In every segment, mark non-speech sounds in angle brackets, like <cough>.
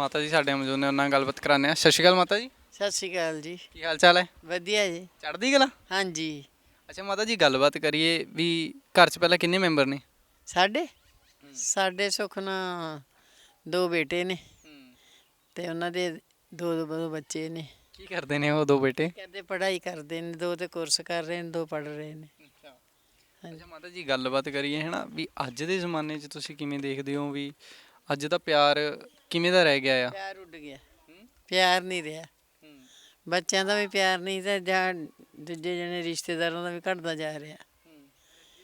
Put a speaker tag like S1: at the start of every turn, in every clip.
S1: ਮਾਤਾ ਜੀ ਸਾਡੇ ਮੌਜੂਦ ਨੇ ਉਹਨਾਂ ਨਾਲ ਗੱਲਬਾਤ ਕਰਾਉਂਦੇ ਆ ਸਤਿ ਸ਼੍ਰੀ ਅਕਾਲ ਮਾਤਾ ਜੀ।
S2: ਸਤਿ ਸ਼੍ਰੀ ਅਕਾਲ ਜੀ।
S1: ਕੀ ਹਾਲ ਚਾਲ ਹੈ?
S2: ਵਧੀਆ ਜੀ।
S1: ਚੜ੍ਹਦੀ ਕਲਾ?
S2: ਹਾਂਜੀ।
S1: ਅੱਛਾ ਮਾਤਾ ਜੀ ਗੱਲਬਾਤ ਕਰੀਏ ਵੀ ਘਰ 'ਚ ਪਹਿਲਾਂ ਕਿੰਨੇ ਮੈਂਬਰ ਨੇ?
S2: ਸਾਡੇ? ਸਾਡੇ ਸੁੱਖ ਨਾ ਦੋ ਬੇਟੇ ਨੇ ਤੇ ਉਹਨਾਂ ਦੇ ਦੋ ਦੋ ਬੱਚੇ ਨੇ।
S1: ਕੀ ਕਰਦੇ ਨੇ ਉਹ ਦੋ ਬੇਟੇ?
S2: ਕਹਿੰਦੇ ਪੜ੍ਹਾਈ ਕਰਦੇ ਨੇ ਦੋ ਤੇ ਕੋਰਸ ਕਰ ਰਹੇ ਨੇ ਦੋ ਪੜ੍ਹ ਰਹੇ ਨੇ।
S1: ਅੱਛਾ। ਮਾਤਾ ਜੀ ਗੱਲਬਾਤ ਕਰੀਏ ਹੈ ਨਾ ਵੀ ਅੱਜ ਦੇ ਜ਼ਮਾਨੇ 'ਚ ਤੁਸੀਂ ਕਿਵੇਂ ਦੇਖਦੇ ਹੋ ਵੀ ਅੱਜ ਦਾ ਪਿਆਰ ਕਿਵੇਂ ਦਾ ਰਹਿ ਗਿਆ ਆ?
S2: ਪਿਆਰ ਉੱਡ ਗਿਆ। ਪਿਆਰ ਨਹੀਂ ਰਿਹਾ। ਬੱਚਿਆਂ ਦਾ ਵੀ ਪਿਆਰ ਨਹੀਂ ਤੇ ਜਾਂ ਦੂਜੇ ਜਣੇ ਰਿਸ਼ਤੇਦਾਰਾਂ ਦਾ ਵੀ ਘਟਦਾ ਜਾ ਰਿਹਾ।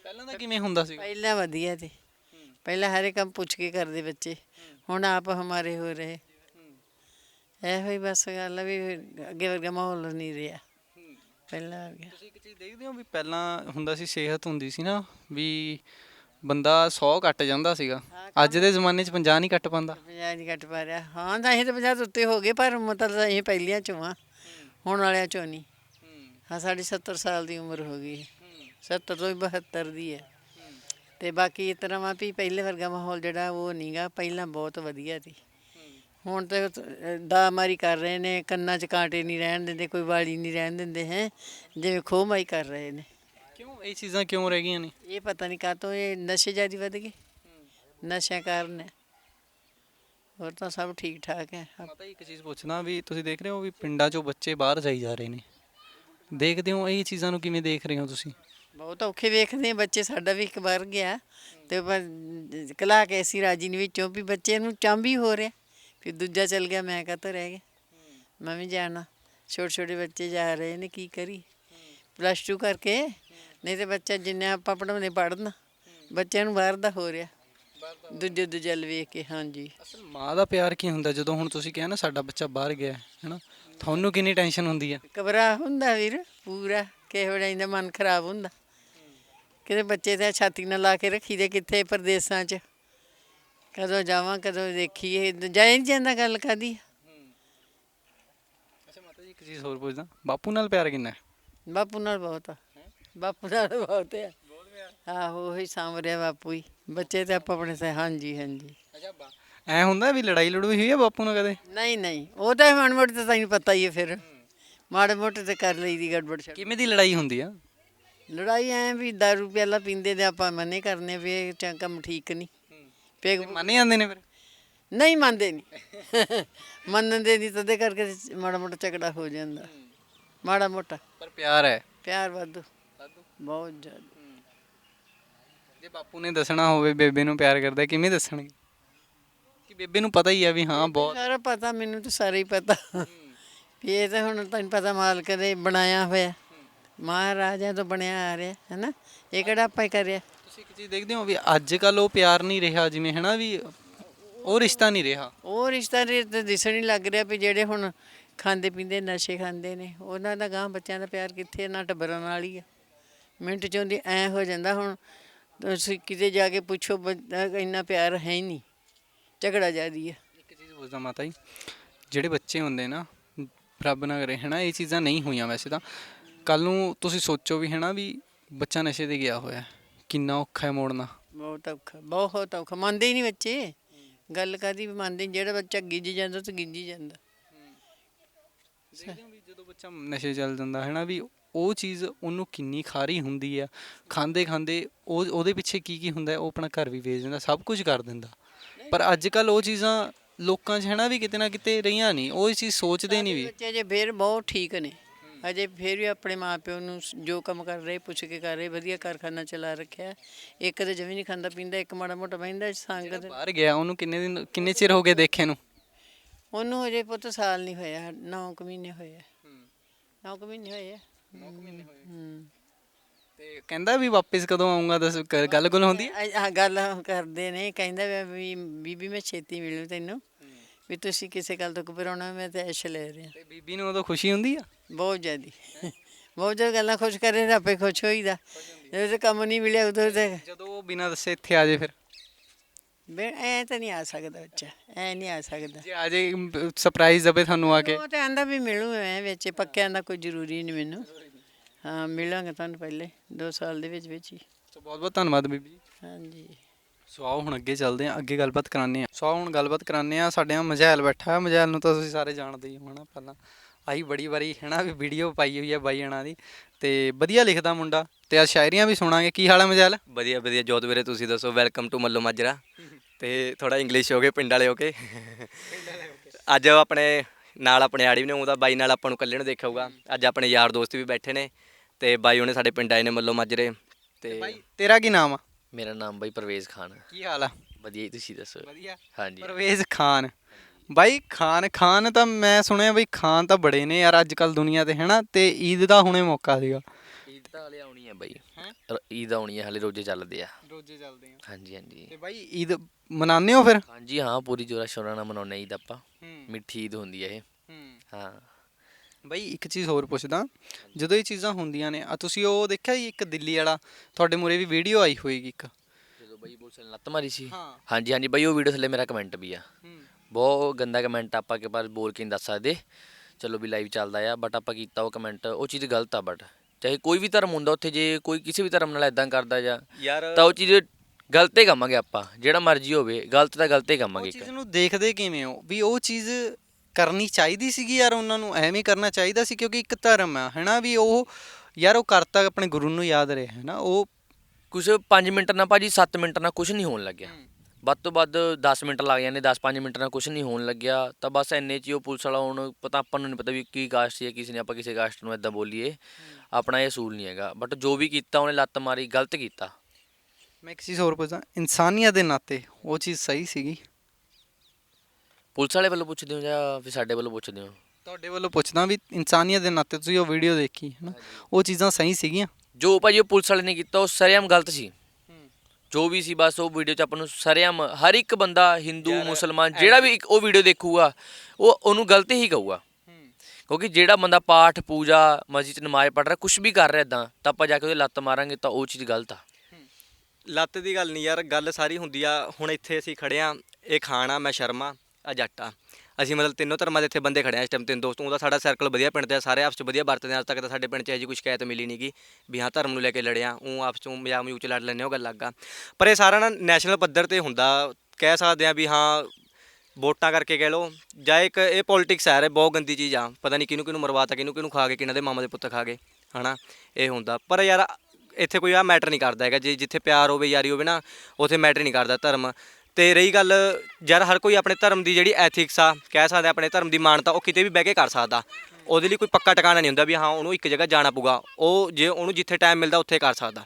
S1: ਪਹਿਲਾਂ ਦਾ ਕਿਵੇਂ ਹੁੰਦਾ ਸੀ?
S2: ਪਹਿਲਾਂ ਵਧੀਆ ਸੀ। ਪਹਿਲਾਂ ਹਰੇ ਕੰਮ ਪੁੱਛ ਕੇ ਕਰਦੇ ਬੱਚੇ। ਹੁਣ ਆਪ ਹਮਾਰੇ ਹੋ ਰਹੇ। ਇਹੋ ਹੀ ਬਸ ਗੱਲ ਆ ਵੀ ਅੱਗੇ ਵਰਗਾ ਮਾਹੌਲ ਨਹੀਂ ਰਿਹਾ। ਪਹਿਲਾਂ ਆ ਗਿਆ।
S1: ਤੁਸੀਂ ਇੱਕ ਚੀਜ਼ ਦੇਖਦੇ ਹੋ ਵੀ ਪਹਿਲਾਂ ਹੁੰਦਾ ਸੀ ਸਿਹਤ ਹੁੰਦੀ ਸੀ ਨਾ ਵੀ ਬੰਦਾ 100 ਕੱਟ ਜਾਂਦਾ ਸੀਗਾ। ਅੱਜ ਦੇ ਜ਼ਮਾਨੇ 'ਚ 50 ਨਹੀਂ ਕੱਟ ਪਾਉਂਦਾ।
S2: ਪੰਜਾਹ ਨਹੀਂ ਘੱਟ ਪਾ ਰਿਹਾ। ਹਾਂ ਤਾਂ ਅਸੀਂ ਤਾਂ ਪੰਜਾਹ ਤੋਂ ਉੱਤੇ ਹੋ ਗਏ ਪਰ ਮਤਲਬ ਅਸੀਂ ਪਹਿਲੀਆਂ ਚੋਂ ਆ। ਹੁਣ ਵਾਲਿਆਂ ਚੋਂ ਨਹੀਂ। ਹਾਂ। ਸਾਡੀ 70 ਸਾਲ ਦੀ ਉਮਰ ਹੋ ਗਈ। 70 ਤੋਂ ਵੀ 72 ਦੀ ਹੈ। ਤੇ ਬਾਕੀ ਇਸ ਤਰ੍ਹਾਂ ਵਾ ਵੀ ਪਹਿਲੇ ਵਰਗਾ ਮਾਹੌਲ ਜਿਹੜਾ ਉਹ ਨਹੀਂਗਾ ਪਹਿਲਾਂ ਬਹੁਤ ਵਧੀਆ ਸੀ। ਹੁਣ ਤੇ ਦਾ ਮਾਰੀ ਕਰ ਰਹੇ ਨੇ ਕੰਨਾਂ 'ਚ ਕਾਂਟੇ ਨਹੀਂ ਰਹਿਣ ਦਿੰਦੇ ਕੋਈ ਵਾਲੀ ਨਹੀਂ ਰਹਿਣ ਦਿੰਦੇ ਹੈ। ਜਿਵੇਂ ਖੋਹ ਮਾਈ ਕਰ ਰਹੇ ਨੇ।
S1: ਕਿਉਂ? ਇਹ ਚੀਜ਼ਾਂ ਕਿਉਂ ਰਹਿ ਗਈਆਂ ਨੇ?
S2: ਇਹ ਪਤਾ ਨਹੀਂ ਕਾਹਤੋਂ ਇਹ ਨਸ਼ੇ ਜ਼ਿਆਦਾ ਵੱਧ ਗਏ। ਨਸ਼ਿਆਂ ਕਾਰਨ। ਹੈ ਹੋਰ ਤਾਂ ਸਭ ਠੀਕ ਠਾਕ ਹੈ
S1: ਜੀ ਇੱਕ ਚੀਜ਼ ਪੁੱਛਣਾ ਵੀ ਤੁਸੀਂ ਦੇਖ ਰਹੇ ਹੋ ਵੀ ਪਿੰਡਾਂ 'ਚੋਂ ਬੱਚੇ ਬਾਹਰ ਜਾਈ ਜਾ ਰਹੇ ਨੇ। ਦੇਖਦੇ ਹੋ ਇਹ ਚੀਜ਼ਾਂ ਨੂੰ ਕਿਵੇਂ ਦੇਖ ਰਹੇ ਹੋ ਤੁਸੀਂ?
S2: ਬਹੁਤ ਔਖੇ ਵੇਖਦੇ ਆ ਬੱਚੇ ਸਾਡਾ ਵੀ ਇੱਕ ਵਾਰ ਗਿਆ ਤੇ ਪਰ ਕਲਾ ਕੇ ਅਸੀਂ ਰਾਜੀ ਨਹੀਂ ਵਿੱਚੋਂ ਵੀ ਬੱਚੇ ਨੂੰ ਚਾਂਬੀ ਹੋ ਰਿਹਾ। ਫਿਰ ਦੂਜਾ ਚਲ ਗਿਆ ਮੈਂ ਕਾਹਤੋਂ ਰਹਿ ਗਿਆ ਮੈਂ ਵੀ ਜਾਣਾ। ਛੋਟੇ ਛੋਟੇ ਬੱਚੇ ਜਾ ਰਹੇ ਨੇ ਕੀ ਕਰੀ ਪਲੱਸ 2 ਕਰਕੇ ਨਹੀਂ ਤੇ ਬੱਚਾ ਜਿੰਨੇ ਆਪਾਂ ਪੜਾਉਂਦੇ ਪੜਨਾ ਬੱਚਿਆਂ ਨੂੰ ਬਾਹਰ ਦਾ ਹੋ ਰਿਹਾ। ਦੂਜੇ ਦੂਜੇ ਵੱਲ ਵੇਖ ਕੇ ਹਾਂਜੀ।
S1: ਅਸਲ ਮਾਂ ਦਾ ਪਿਆਰ ਕੀ ਹੁੰਦਾ? ਜਦੋਂ ਹੁਣ ਤੁਸੀਂ ਕਿਹਾ ਨਾ ਸਾਡਾ ਬੱਚਾ ਬਾਹਰ ਗਿਆ ਹੈ ਹੈਨਾ? ਤੁਹਾਨੂੰ ਕਿੰਨੀ ਟੈਨਸ਼ਨ ਹੁੰਦੀ ਆ?
S2: ਘਬਰਾ ਹੁੰਦਾ ਵੀਰ ਪੂਰਾ। ਕਿਹੋ ਜਿਹਾ ਇਹਦਾ ਮਨ ਖਰਾਬ ਹੁੰਦਾ। ਕਿਤੇ ਬੱਚੇ ਤੇ ਛਾਤੀ ਨਾਲ ਲਾ ਕੇ ਰੱਖੀ ਦੇ ਕਿੱਥੇ ਪਰਦੇਸਾਂ 'ਚ। ਕਦੋਂ ਜਾਵਾਂ ਕਦੋਂ ਦੇਖੀਏ। ਜਾਏ ਨਹੀਂ ਜਾਂਦਾ ਗੱਲ ਕਾਦੀ
S1: ਅੱਛਾ ਮਾਤਾ ਜੀ ਇੱਕ ਚੀਜ਼ ਹੋਰ ਪੁੱਛਦਾ। ਬਾਪੂ ਨਾਲ ਪਿਆਰ ਕਿੰਨਾ ਹੈ?
S2: ਬਾਪੂ ਨਾਲ ਬਹੁਤ ਆ। ਬਾਪੂ ਨਾਲ ਬਹੁਤ ਆ। ਆਹੋ ਉਹੀ ਸਾਂਭ ਰਿਹਾ ਬਾਪੂ ਹੀ। ਬੱਚੇ ਤੇ ਆਪਾਂ ਆਪਣੇ ਸੇ ਹਾਂਜੀ ਹਾਂਜੀ।
S1: ਅੱਛਾ ਐ ਹੁੰਦਾ ਵੀ ਲੜਾਈ ਲੜੂਈ ਹੋਈ ਹੈ ਬਾਪੂ ਨਾਲ ਕਦੇ?
S2: ਨਹੀਂ ਨਹੀਂ। ਉਹ ਤਾਂ ਮਾੜੇ ਮੋਟੇ ਤਾਂ ਤੈਨੂੰ ਪਤਾ ਹੀ ਹੈ ਫਿਰ। ਮਾੜੇ ਮੋਟੇ ਤੇ ਕਰ ਲਈ ਦੀ ਗੜਬੜ ਛੱਡ।
S1: ਕਿਵੇਂ ਦੀ ਲੜਾਈ ਹੁੰਦੀ ਆ?
S2: ਲੜਾਈ ਐ ਵੀ ਦਾਰੂ ਪਿਆਲਾ ਪੀਂਦੇ ਤੇ ਆਪਾਂ ਮਨੇ ਕਰਨੇ ਵੀ ਇਹ ਚੰਗਾ ਕੰਮ ਠੀਕ ਨਹੀਂ। ਪੇਗ
S1: ਮੰਨੇ ਜਾਂਦੇ ਨੇ ਫਿਰ?
S2: ਨਹੀਂ ਮੰਨਦੇ ਨਹੀਂ। ਮੰਨਦੇ ਨਹੀਂ ਤਦੇ ਕਰਕੇ ਮਾੜਾ ਮੋਟਾ ਝਗੜਾ ਹੋ ਜਾਂਦਾ। ਮਾੜਾ ਮੋਟਾ।
S1: ਪਰ ਪਿਆਰ ਹੈ।
S2: ਪਿਆਰ ਵਾਧੂ। ਬਹੁਤ ਜ਼ਿਆਦਾ
S1: ਜੇ ਬਾਪੂ ਨੇ ਦੱਸਣਾ ਹੋਵੇ ਬੇਬੇ ਨੂੰ ਪਿਆਰ ਕਰਦਾ ਕਿਵੇਂ ਦੱਸਣਗੇ? ਕਿ ਬੇਬੇ ਨੂੰ ਪਤਾ ਹੀ ਆ ਵੀ ਹਾਂ ਬਹੁਤ
S2: ਸਾਰਾ ਪਤਾ ਮੈਨੂੰ ਤਾਂ ਸਾਰਾ ਹੀ ਪਤਾ। ਵੀ ਇਹ ਤਾਂ ਹੁਣ ਤੈਨੂੰ ਪਤਾ ਮਾਲਕ ਦੇ ਬਣਾਇਆ ਹੋਇਆ। ਮਹਾਰਾਜਾ ਤੋਂ ਬਣਿਆ ਆ ਰਿਹਾ ਹੈ ਨਾ ਇਹ ਕਿਹੜਾ ਆਪਾਂ ਹੀ ਕਰਿਆ?
S1: ਤੁਸੀਂ ਇੱਕ ਚੀਜ਼ ਦੇਖਦੇ ਹੋ ਵੀ ਅੱਜ ਕੱਲ ਉਹ ਪਿਆਰ ਨਹੀਂ ਰਿਹਾ ਜਿਵੇਂ ਹੈਨਾ ਵੀ ਉਹ ਰਿਸ਼ਤਾ ਨਹੀਂ ਰਿਹਾ।
S2: ਉਹ ਰਿਸ਼ਤਾ ਰੇ ਤੇ ਦਿਸਣ ਹੀ ਲੱਗ ਰਿਹਾ ਵੀ ਜਿਹੜੇ ਹੁਣ ਖਾਂਦੇ ਪੀਂਦੇ ਨਸ਼ੇ ਖਾਂਦੇ ਨੇ ਉਹਨਾਂ ਦਾ ਗਾਂ ਬੱਚਿਆਂ ਦਾ ਪਿਆਰ ਕਿੱਥੇ ਨਾ ਟੱਬਰਾਂ ਨਾਲ ਹੀ ਆ। ਮਿੰਟ ਚੋਂ ਦੀ ਐ ਹੋ ਜਾਂਦਾ ਹੁਣ ਤੁਸੀਂ ਕਿਤੇ ਜਾ ਕੇ ਪੁੱਛੋ ਬੰਦਾ ਇੰਨਾ ਪਿਆਰ ਹੈ ਹੀ ਨਹੀਂ ਝਗੜਾ ਜਾਦੀ ਆ
S1: ਇੱਕ ਚੀਜ਼ ਪੁੱਛਦਾ ਮਾਤਾ ਜੀ ਜਿਹੜੇ ਬੱਚੇ ਹੁੰਦੇ ਨਾ ਰੱਬ ਨਾ ਕਰੇ ਹੈਨਾ ਇਹ ਚੀਜ਼ਾਂ ਨਹੀਂ ਹੋਈਆਂ ਵੈਸੇ ਤਾਂ ਕੱਲ ਨੂੰ ਤੁਸੀਂ ਸੋਚੋ ਵੀ ਹੈਨਾ ਵੀ ਬੱਚਾ ਨਸ਼ੇ ਤੇ ਗਿਆ ਹੋਇਆ ਹੈ। ਕਿੰਨਾ ਔਖਾ ਹੈ ਮੋੜਨਾ
S2: ਬਹੁਤ ਔਖਾ ਬਹੁਤ ਔਖਾ ਮੰਨਦੇ ਹੀ ਨਹੀਂ ਬੱਚੇ ਗੱਲ ਕਾਦੀ ਵੀ ਮੰਨਦੇ ਨੀ। ਜਿਹੜਾ ਬੱਚਾ ਗਿੱਜ ਜਾਂਦਾ ਤਾਂ ਗਿੱਜ ਹੀ ਜਾਂਦਾ
S1: ਦੇਖਦੇ ਹੋ ਵੀ ਜਦੋਂ ਬੱਚਾ ਨਸ਼ੇ ਚੱਲ ਜਾਂਦਾ ਹੈ ਨਾ ਵੀ ਉਹ ਚੀਜ਼ ਉਹਨੂੰ ਕਿੰਨੀ ਖਾਰੀ ਹੁੰਦੀ ਆ ਖਾਂਦੇ ਖਾਂਦੇ ਉਹ ਉਹਦੇ ਪਿੱਛੇ ਕੀ ਕੀ ਹੁੰਦਾ ਉਹ ਆਪਣਾ ਘਰ ਵੀ ਵੇਚ ਦਿੰਦਾ ਸਭ ਕੁਝ ਕਰ ਦਿੰਦਾ। ਪਰ ਅੱਜ ਕੱਲ ਉਹ ਚੀਜ਼ਾਂ ਲੋਕਾਂ 'ਚ ਹੈ ਨਾ ਵੀ ਕਿਤੇ ਨਾ ਕਿਤੇ ਰਹੀਆਂ ਨਹੀਂ ਉਹ ਚੀਜ਼ ਸੋਚਦੇ ਨਹੀਂ ਵੀ।
S2: ਬੱਚੇ ਜੇ ਫੇਰ ਬਹੁਤ ਠੀਕ ਨੇ ਅਜੇ ਫੇਰ ਵੀ ਆਪਣੇ ਮਾਪਿਓ ਨੂੰ ਜੋ ਕੰਮ ਕਰ ਰਹੇ ਪੁੱਛ ਕੇ ਕਰ ਰਹੇ ਵਧੀਆ ਕਾਰਖਾਨਾ ਚਲਾ ਰੱਖਿਆ। ਇੱਕ ਤੇ ਜਮੀ ਨਹੀਂ ਖਾਂਦਾ ਪੀਂਦਾ ਇੱਕ ਮਾੜਾ ਮੋਟਾ ਬਹਿੰਦਾ ਸੰਗਤ।
S1: ਬਾਹਰ ਗਿਆ ਉਹਨੂੰ ਕਿੰਨੇ ਦਿਨ ਕਿੰਨੇ ਚਿਰ ਹੋ ਗਏ ਦੇਖੇ ਨੂੰ?
S2: ਉਹਨੂੰ ਅਜੇ ਪੁੱਤ ਸਾਲ ਨਹੀਂ ਹੋਇਆ 9 ਕੁ ਮਹੀਨੇ ਹੋਏ ਆ। 9 ਕੁ ਮਹੀਨੇ ਹੋਏ ਆ। 9 ਕੁ ਮਹੀਨੇ ਹੋਏ। ਹੂੰ।
S1: ਤੇ ਕਹਿੰਦਾ ਵੀ ਵਾਪਸ ਕਦੋਂ ਆਉਂਗਾ ਦੱਸ ਕ- ਗੱਲ ਗੁੱਲ ਹੁੰਦੀ ਹੈ?
S2: ਆ ਗੱਲ ਕਰਦੇ ਨੇ ਕਹਿੰਦਾ ਵੀ ਬੀਬੀ ਮੈਂ ਛੇਤੀ ਮਿਲੂ ਤੈਨੂੰ। ਵੀ ਤੁਸੀਂ ਕਿਸੇ ਗੱਲ ਤੋਂ ਘਬਰਾਉਣਾ ਮੈਂ ਤੇ ਐਸ਼ ਲੈ ਰਿਹਾ।
S1: ਤੇ ਬੀਬੀ ਨੂੰ ਉਦੋਂ ਖੁਸ਼ੀ ਹੁੰਦੀ ਆ?
S2: ਬਹੁਤ ਜ਼ਿਆਦੀ। ਬਹੁਤ ਜ਼ਿਆਦਾ ਗੱਲਾਂ ਖੁਸ਼ ਕਰੇ ਤਾਂ ਆਪੇ ਖੁਸ਼ ਹੋਈਦਾ। ਜਦੋਂ ਤੇ ਕੰਮ ਨਹੀਂ ਮਿਲਿਆ ਉਦੋਂ ਤੇ
S1: ਜਦੋਂ ਉਹ ਬਿਨਾਂ ਦੱਸੇ ਇੱਥੇ ਆ ਜੇ ਫਿਰ?
S2: ਬੇ ਐ ਤਾਂ ਨਹੀਂ ਆ ਸਕਦਾ ਬੱਚਾ ਐ ਨਹੀਂ ਆ ਸਕਦਾ।
S1: ਜੇ ਆ ਜੇ ਸਰਪ੍ਰਾਈਜ਼ ਦਵੇ ਤੁਹਾਨੂੰ ਆ ਕੇ।
S2: ਉਹ ਤੇ ਆਂਦਾ ਵੀ ਮਿਲੂ ਐ ਵਿੱਚ ਪੱਕਿਆਂ ਦਾ ਕੋਈ ਜ਼ਰੂਰੀ ਨਹੀਂ ਮੈਨੂੰ। ਹਾਂ ਮਿਲਾਂਗੇ ਤੁਹਾਨੂੰ ਪਹਿਲੇ 2 ਸਾਲ ਦੇ ਵਿੱਚ ਵਿੱਚ ਹੀ।
S1: ਸੋ ਬਹੁਤ ਬਹੁਤ ਧੰਨਵਾਦ ਬੀਬੀ ਜੀ।
S2: ਹਾਂਜੀ।
S1: ਸੋ ਆਓ ਹੁਣ ਅੱਗੇ ਚੱਲਦੇ ਹਾਂ ਅੱਗੇ ਗੱਲਬਾਤ ਕਰਾਉਂਦੇ ਹਾਂ। ਸੋ ਆਓ ਹੁਣ ਗੱਲਬਾਤ ਕਰਾਉਂਦੇ ਹਾਂ ਸਾਡੇ ਨਾਲ ਮਜੈਲ ਬੈਠਾ ਹੈ ਮਜੈਲ ਨੂੰ ਤਾਂ ਤੁਸੀਂ ਸਾਰੇ ਜਾਣਦੇ ਹੀ ਹੋ ਹਨਾ ਪਹਿਲਾਂ। ਆਹੀ ਬੜੀ ਵਾਰੀ ਹੈਨਾ ਵੀ ਵੀਡੀਓ ਪਾਈ ਹੋਈ ਹੈ ਬਾਈ ਹਣਾ ਦੀ ਤੇ ਵਧੀਆ ਲਿਖਦਾ ਮੁੰਡਾ ਤੇ ਆ ਸ਼ਾਇਰੀਆਂ ਵੀ ਸੁਣਾਂਗੇ ਕੀ ਹਾਲ ਹੈ ਮਜੈਲ?
S3: ਵਧੀਆ ਵਧੀਆ ਜੋਤ ਵੀਰੇ ਤੁਸੀਂ ਦੱਸੋ ਵੈਲਕਮ ਟੂ ਮੱਲੋ ਮਾਜਰਾ। ਤੇ ਥੋੜਾ ਇੰਗਲਿਸ਼ ਹੋ ਗਏ ਪਿੰਡ ਵਾਲੇ ਹੋ ਕੇ। ਅੱਜ ਆਪਣੇ ਨਾਲ ਆਪਣੇ ਆੜੀ ਵੀ ਨੇ ਉਹਦਾ ਬਾਈ ਨਾਲ ਆਪਾਂ ਨੂੰ ਇਕੱਲੇ ਨੂੰ ਦੇਖਾਊਗਾ ਅੱਜ ਆਪਣੇ ਯਾਰ ਦੋਸਤ ਵੀ ਬੈਠੇ ਨੇ ਤੇ ਬਾਈ ਉਹਨੇ ਸਾਡੇ ਪਿੰਡ ਆਏ ਨੇ ਮੱਲੋ ਮਾਜਰੇ ਤੇ
S1: ਬਾਈ ਤੇਰਾ ਕੀ ਨਾਮ ਆ?
S4: ਮੇਰਾ ਨਾਮ ਬਾਈ ਪਰਵੇਜ਼ ਖਾਨ ਹੈ।
S1: ਕੀ ਹਾਲ ਆ?
S4: ਵਧੀਆ ਜੀ ਤੁਸੀਂ ਦੱਸੋ?
S1: ਵਧੀਆ।
S4: ਹਾਂਜੀ।
S1: ਪਰਵੇਜ਼ ਖਾਨ। ਬਾਈ ਖਾਨ ਖਾਨ ਤਾਂ ਮੈਂ ਸੁਣਿਆ ਬਈ ਖਾਨ ਤਾਂ ਬੜੇ ਨੇ ਯਾਰ ਅੱਜ ਕੱਲ ਦੁਨੀਆ ਤੇ ਹੈਨਾ? ਤੇ ਈਦ ਦਾ ਹੁਣੇ ਮੌਕਾ ਸੀਗਾ।
S4: ਈਦ ਤਾਂ ਹਲੇ ਆਉਣੀ ਹੈ ਬਾਈ।
S1: ਹੈਂ?
S4: ਰ- ਈਦ ਆਉਣੀ ਹੈ ਹਲੇ ਰੋਜੇ ਚੱਲਦੇ ਆ।
S1: ਰੋਜੇ ਚੱਲਦੇ ਆ।
S4: ਹਾਂਜੀ ਹਾਂਜੀ।
S1: ਤੇ ਬਾਈ ਈਦ ਮਨਾਉਂਦੇ ਹੋ ਫਿਰ?
S4: ਹਾਂਜੀ ਹਾਂ ਪੂਰੀ ਜੋਰਾ ਸ਼ੋਰਾ ਨਾਲ ਮਨਾਉਂਦੇ ਈਦ ਆਪਾਂ।
S1: ਹੂੰ।
S4: ਮਿੱਠੀ ਈਦ ਹੁੰਦੀ ਹੈ ਇਹ।
S1: ਹੂੰ।
S4: ਹਾਂ।
S1: ਬਾਈ ਇੱਕ ਚੀਜ਼ ਹੋਰ ਪੁੱਛਦਾ ਜਦੋਂ ਇਹ ਚੀਜ਼ਾਂ ਹੁੰਦੀਆਂ ਨੇ ਆ ਤੁਸੀਂ ਉਹ ਦੇਖਿਆ ਜੀ ਇੱਕ ਦਿੱਲੀ ਵਾਲਾ ਤੁਹਾਡੇ ਮੂਰੇ ਵੀ ਵੀਡੀਓ ਆਈ ਹੋਏਗੀ ਇੱਕ?
S4: ਜਦੋਂ ਬਾਈ ਪੁਲਿਸ ਨੇ ਲੱਤ ਮਾਰੀ ਸੀ।
S1: ਹਾਂ।
S4: ਹਾਂਜੀ ਹਾਂਜੀ ਬਾਈ ਉਹ ਵੀਡੀਓ ਥੱਲੇ ਮੇਰਾ ਕਮੈਂਟ ਵੀ ਆ। ਬਹੁਤ ਗੰਦਾ ਕਮੈਂਟ ਆਪਾਂ ਕੇ ਪਾਸ ਬੋਲ ਕੇ ਨਹੀਂ ਦੱਸ ਸਕਦੇ। ਚਲੋ ਵੀ ਲਾਈਵ ਚੱਲਦਾ ਆ ਬਟ ਆਪਾਂ ਕੀਤਾ ਉਹ ਕਮੈਂਟ ਉਹ ਚੀਜ਼ ਗਲਤ ਆ ਬਟ ਚਾਹੇ ਕੋਈ ਵੀ ਧਰਮ ਹੁੰਦਾ ਉੱਥੇ ਜੇ ਕੋਈ ਕਿਸੇ ਵੀ ਧਰਮ ਨਾਲ ਇਦਾਂ ਕਰਦਾ ਜਾਂ
S3: ਯਾਰ
S4: ਤਾਂ ਉਹ ਚੀਜ਼ ਗਲਤ ਹੀ ਕਵਾਂਗੇ ਆਪਾਂ ਜਿਹੜਾ ਮਰਜ਼ੀ ਹੋਵੇ ਗਲਤ ਤਾਂ ਗਲਤ
S1: ਉਹ
S4: ਇੱਕ।
S1: ਚੀਜ਼ ਨੂੰ ਦੇਖਦੇ ਕਿਵੇਂ ਹੋ? ਵੀ ਉਹ ਚੀਜ਼ ਕਰਨੀ ਚਾਹੀਦੀ ਸੀਗੀ ਯਾਰ ਉਹਨਾਂ ਨੂੰ ਐਵੇਂ ਕਰਨਾ ਚਾਹੀਦਾ ਸੀ ਕਿਉਂਕਿ ਇੱਕ ਧਰਮ ਆ ਹੈਨਾ ਵੀ ਉਹ ਯਾਰ ਉਹ ਕਰਤਾ ਆਪਣੇ ਗੁਰੂ ਨੂੰ ਯਾਦ ਰਿਹਾ ਹੈਨਾ ਉਹ
S4: ਕੁਝ 5 ਮਿੰਟ ਨਾਲ ਭਾਜੀ 7 ਮਿੰਟ ਨਾਲ ਕੁਝ ਨਹੀਂ ਹੋਣ ਲੱਗਿਆ। ਵੱਧ ਤੋਂ ਵੱਧ 10 ਮਿੰਟ ਲੱਗ ਜਾਂਦੇ 10-5 ਮਿੰਟ ਨਾਲ ਕੁਝ ਨਹੀਂ ਹੋਣ ਲੱਗਿਆ ਤਾਂ ਬਸ ਇੰਨੇ ਚ ਉਹ ਪੁਲਿਸ ਵਾਲਾ ਹੁਣ ਪਤਾ ਆਪਾਂ ਨੂੰ ਨਹੀਂ ਪਤਾ ਵੀ ਕੀ ਕਾਸਟ ਹੈ ਕਿਸੇ ਨੇ ਆਪਾਂ ਕਿਸੇ ਕਾਸਟ ਨੂੰ ਇਦਾਂ ਬੋਲੀਏ ਆਪਣਾ ਇਹ ਅਸੂਲ ਨਹੀਂ ਹੈਗਾ। ਬਟ ਜੋ ਵੀ ਕੀਤਾ ਉਹਨੇ ਲੱਤ ਮਾਰੀ ਗਲਤ ਕੀਤਾ।
S1: ਮੈਂ ਇੱਕ ਚੀਜ਼ ਹੋਰ ਪੁੱਛਦਾ ਇਨਸਾਨੀਅਤ ਦੇ ਨਾਤੇ ਉਹ ਚੀਜ਼ ਸਹੀ ਸੀਗੀ?
S4: ਪੁਲਿਸ ਵਾਲੇ ਵੱਲੋਂ ਪੁੱਛਦੇ ਹੋ ਜਾਂ ਫਿਰ ਸਾਡੇ ਵੱਲੋਂ ਪੁੱਛਦੇ ਹੋ?
S1: ਤੁਹਾਡੇ ਵੱਲੋਂ ਪੁੱਛਦਾ ਵੀ ਇਨਸਾਨੀਅਤ ਦੇ ਨਾਤੇ ਤੁਸੀਂ ਉਹ ਵੀਡੀਓ ਦੇਖੀ ਹੈਨਾ? ਉਹ ਚੀਜ਼ਾਂ ਸਹੀ ਸੀਗੀਆਂ।
S4: ਜੋ ਭਾਜੀ ਉਹ ਪੁਲਿਸ ਵਾਲੇ ਨੇ ਕੀਤਾ ਉਹ ਸਰੇਆਮ ਗਲਤ ਸੀ। ਜੋ ਵੀ ਸੀ ਬਸ ਉਹ ਵੀਡੀਓ ਚ ਆਪਾਂ ਨੂੰ ਸਰੇਆਮ ਹਰ ਇੱਕ ਬੰਦਾ ਹਿੰਦੂ ਮੁਸਲਮਾਨ ਜਿਹੜਾ ਵੀ ਉਹ ਵੀਡੀਓ ਦੇਖੂਗਾ ਉਹ ਉਹਨੂੰ ਗਲਤ ਹੀ ਕਹੂਗਾ। ਕਿਉਂਕਿ ਜਿਹੜਾ ਬੰਦਾ ਪਾਠ ਪੂਜਾ ਮਸਜਿਦ 'ਚ ਨਮਾਜ਼ ਪੜ੍ਹ ਰਿਹਾ ਕੁਝ ਵੀ ਕਰ ਰਿਹਾ ਇਦਾਂ ਤਾਂ ਆਪਾਂ ਜਾ ਕੇ ਉਹਦੇ ਲੱਤ ਮਾਰਾਂਗੇ ਤਾਂ ਉਹ ਚੀਜ਼ ਗਲਤ ਆ।
S3: ਲੱਤ ਦੀ ਗੱਲ ਨਹੀਂ ਯਾਰ ਗੱਲ ਸਾਰੀ ਹੁੰਦੀ ਆ ਹੁਣ ਇੱਥੇ ਅਸੀਂ ਖੜੇ ਆ ਇਹ ਖਾਣਾ ਮੈਂ ਸ਼ਰਮਾ। ਜੱਟ ਆ। ਅਸੀਂ ਮਤਲਬ ਤਿੰਨੋਂ ਧਰਮਾਂ ਦੇ ਇੱਥੇ ਬੰਦੇ ਖੜੇ ਆ ਇਸ ਟਾਈਮ ਤਿੰਨ ਦੋਸਤ, ਉਹਦਾ ਸਾਡਾ ਸਰਕਲ ਵਧੀਆ ਪਿੰਡ ਦੇ, ਸਾਰੇ ਆਪਸ ਚ ਵਧੀਆ ਵਰਤਦੇ ਆ, ਅੱਜ ਤੱਕ ਤਾਂ ਸਾਡੇ ਪਿੰਡ ਚ ਇਹੋ ਜਿਹੀ ਕੋਈ ਸ਼ਿਕਾਇਤ ਮਿਲੀ ਨਹੀਂਗੀ ਵੀ ਹਾਂ ਧਰਮ ਨੂੰ ਲੈ ਕੇ ਲੜਿਆ ਉਹ ਆਪਸ ਚ ਮਜ਼ਾਕ ਮਜੂਕ ਚ ਲੜ ਲੈਂਦੇ ਉਹ ਗੱਲ ਲੱਗਾ ਪਰ ਇਹ ਸਾਰਾ ਨਾ ਨੈਸ਼ਨਲ ਪੱਧਰ ਤੇ ਹੁੰਦਾ, ਕਹਿ ਸਕਦੇ ਆ ਵੀ ਹਾਂ ਵੋਟਾਂ ਕਰਕੇ ਕਹਿ ਲਓ, ਜਾਂ ਇੱਕ ਇਹ ਪੋਲਿਟਿਕਸ ਹੈ ਰੇ ਬਹੁਤ ਗੰਦੀ ਚੀਜ਼ ਆ, ਪਤਾ ਨਹੀਂ ਕਿਹਨੂੰ ਕਿਹਨੂੰ ਮਰਵਾਤਾ, ਕਿਹਨੂੰ ਕਿਹਨੂੰ ਖਾ ਕੇ, ਕਿਹਨਾਂ ਦੇ ਮਾਮਾ ਦੇ ਪੁੱਤ ਖਾ ਗਏ ਹਨਾ, ਇਹ ਹੁੰਦਾ। ਪਰ ਯਾਰ, ਇੱਥੇ ਕੋਈ ਆ ਮੈਟਰ ਨਹੀਂ ਕਰਦਾ ਹੈਗਾ, ਜੇ ਜਿੱਥੇ ਪਿਆਰ ਹੋਵੇ, ਯਾਰੀ ਹੋਵੇ ਨਾ, ਉੱਥੇ ਮੈਟਰ ਨਹੀਂ ਕਰਦਾ ਧਰਮ। ਤੇ ਰਹੀ ਗੱਲ, ਯਾਰ ਹਰ ਕੋਈ ਆਪਣੇ ਧਰਮ ਦੀ ਜਿਹੜੀ ਐਥਿਕਸ ਆ, ਕਹਿ ਸਕਦਾ ਆਪਣੇ ਧਰਮ ਦੀ ਮਾਨਤਾ, ਉਹ ਕਿਤੇ ਵੀ ਬਹਿ ਕੇ ਕਰ ਸਕਦਾ। ਉਹਦੇ ਲਈ ਕੋਈ ਪੱਕਾ ਟਿਕਾਣਾ ਨਹੀਂ ਹੁੰਦਾ ਵੀ ਹਾਂ, ਉਹਨੂੰ ਇੱਕ ਜਗ੍ਹਾ ਜਾਣਾ ਪਊਗਾ। ਉਹ ਜੇ ਉਹਨੂੰ ਜਿੱਥੇ ਟਾਈਮ ਮਿਲਦਾ, ਉੱਥੇ ਕਰ ਸਕਦਾ।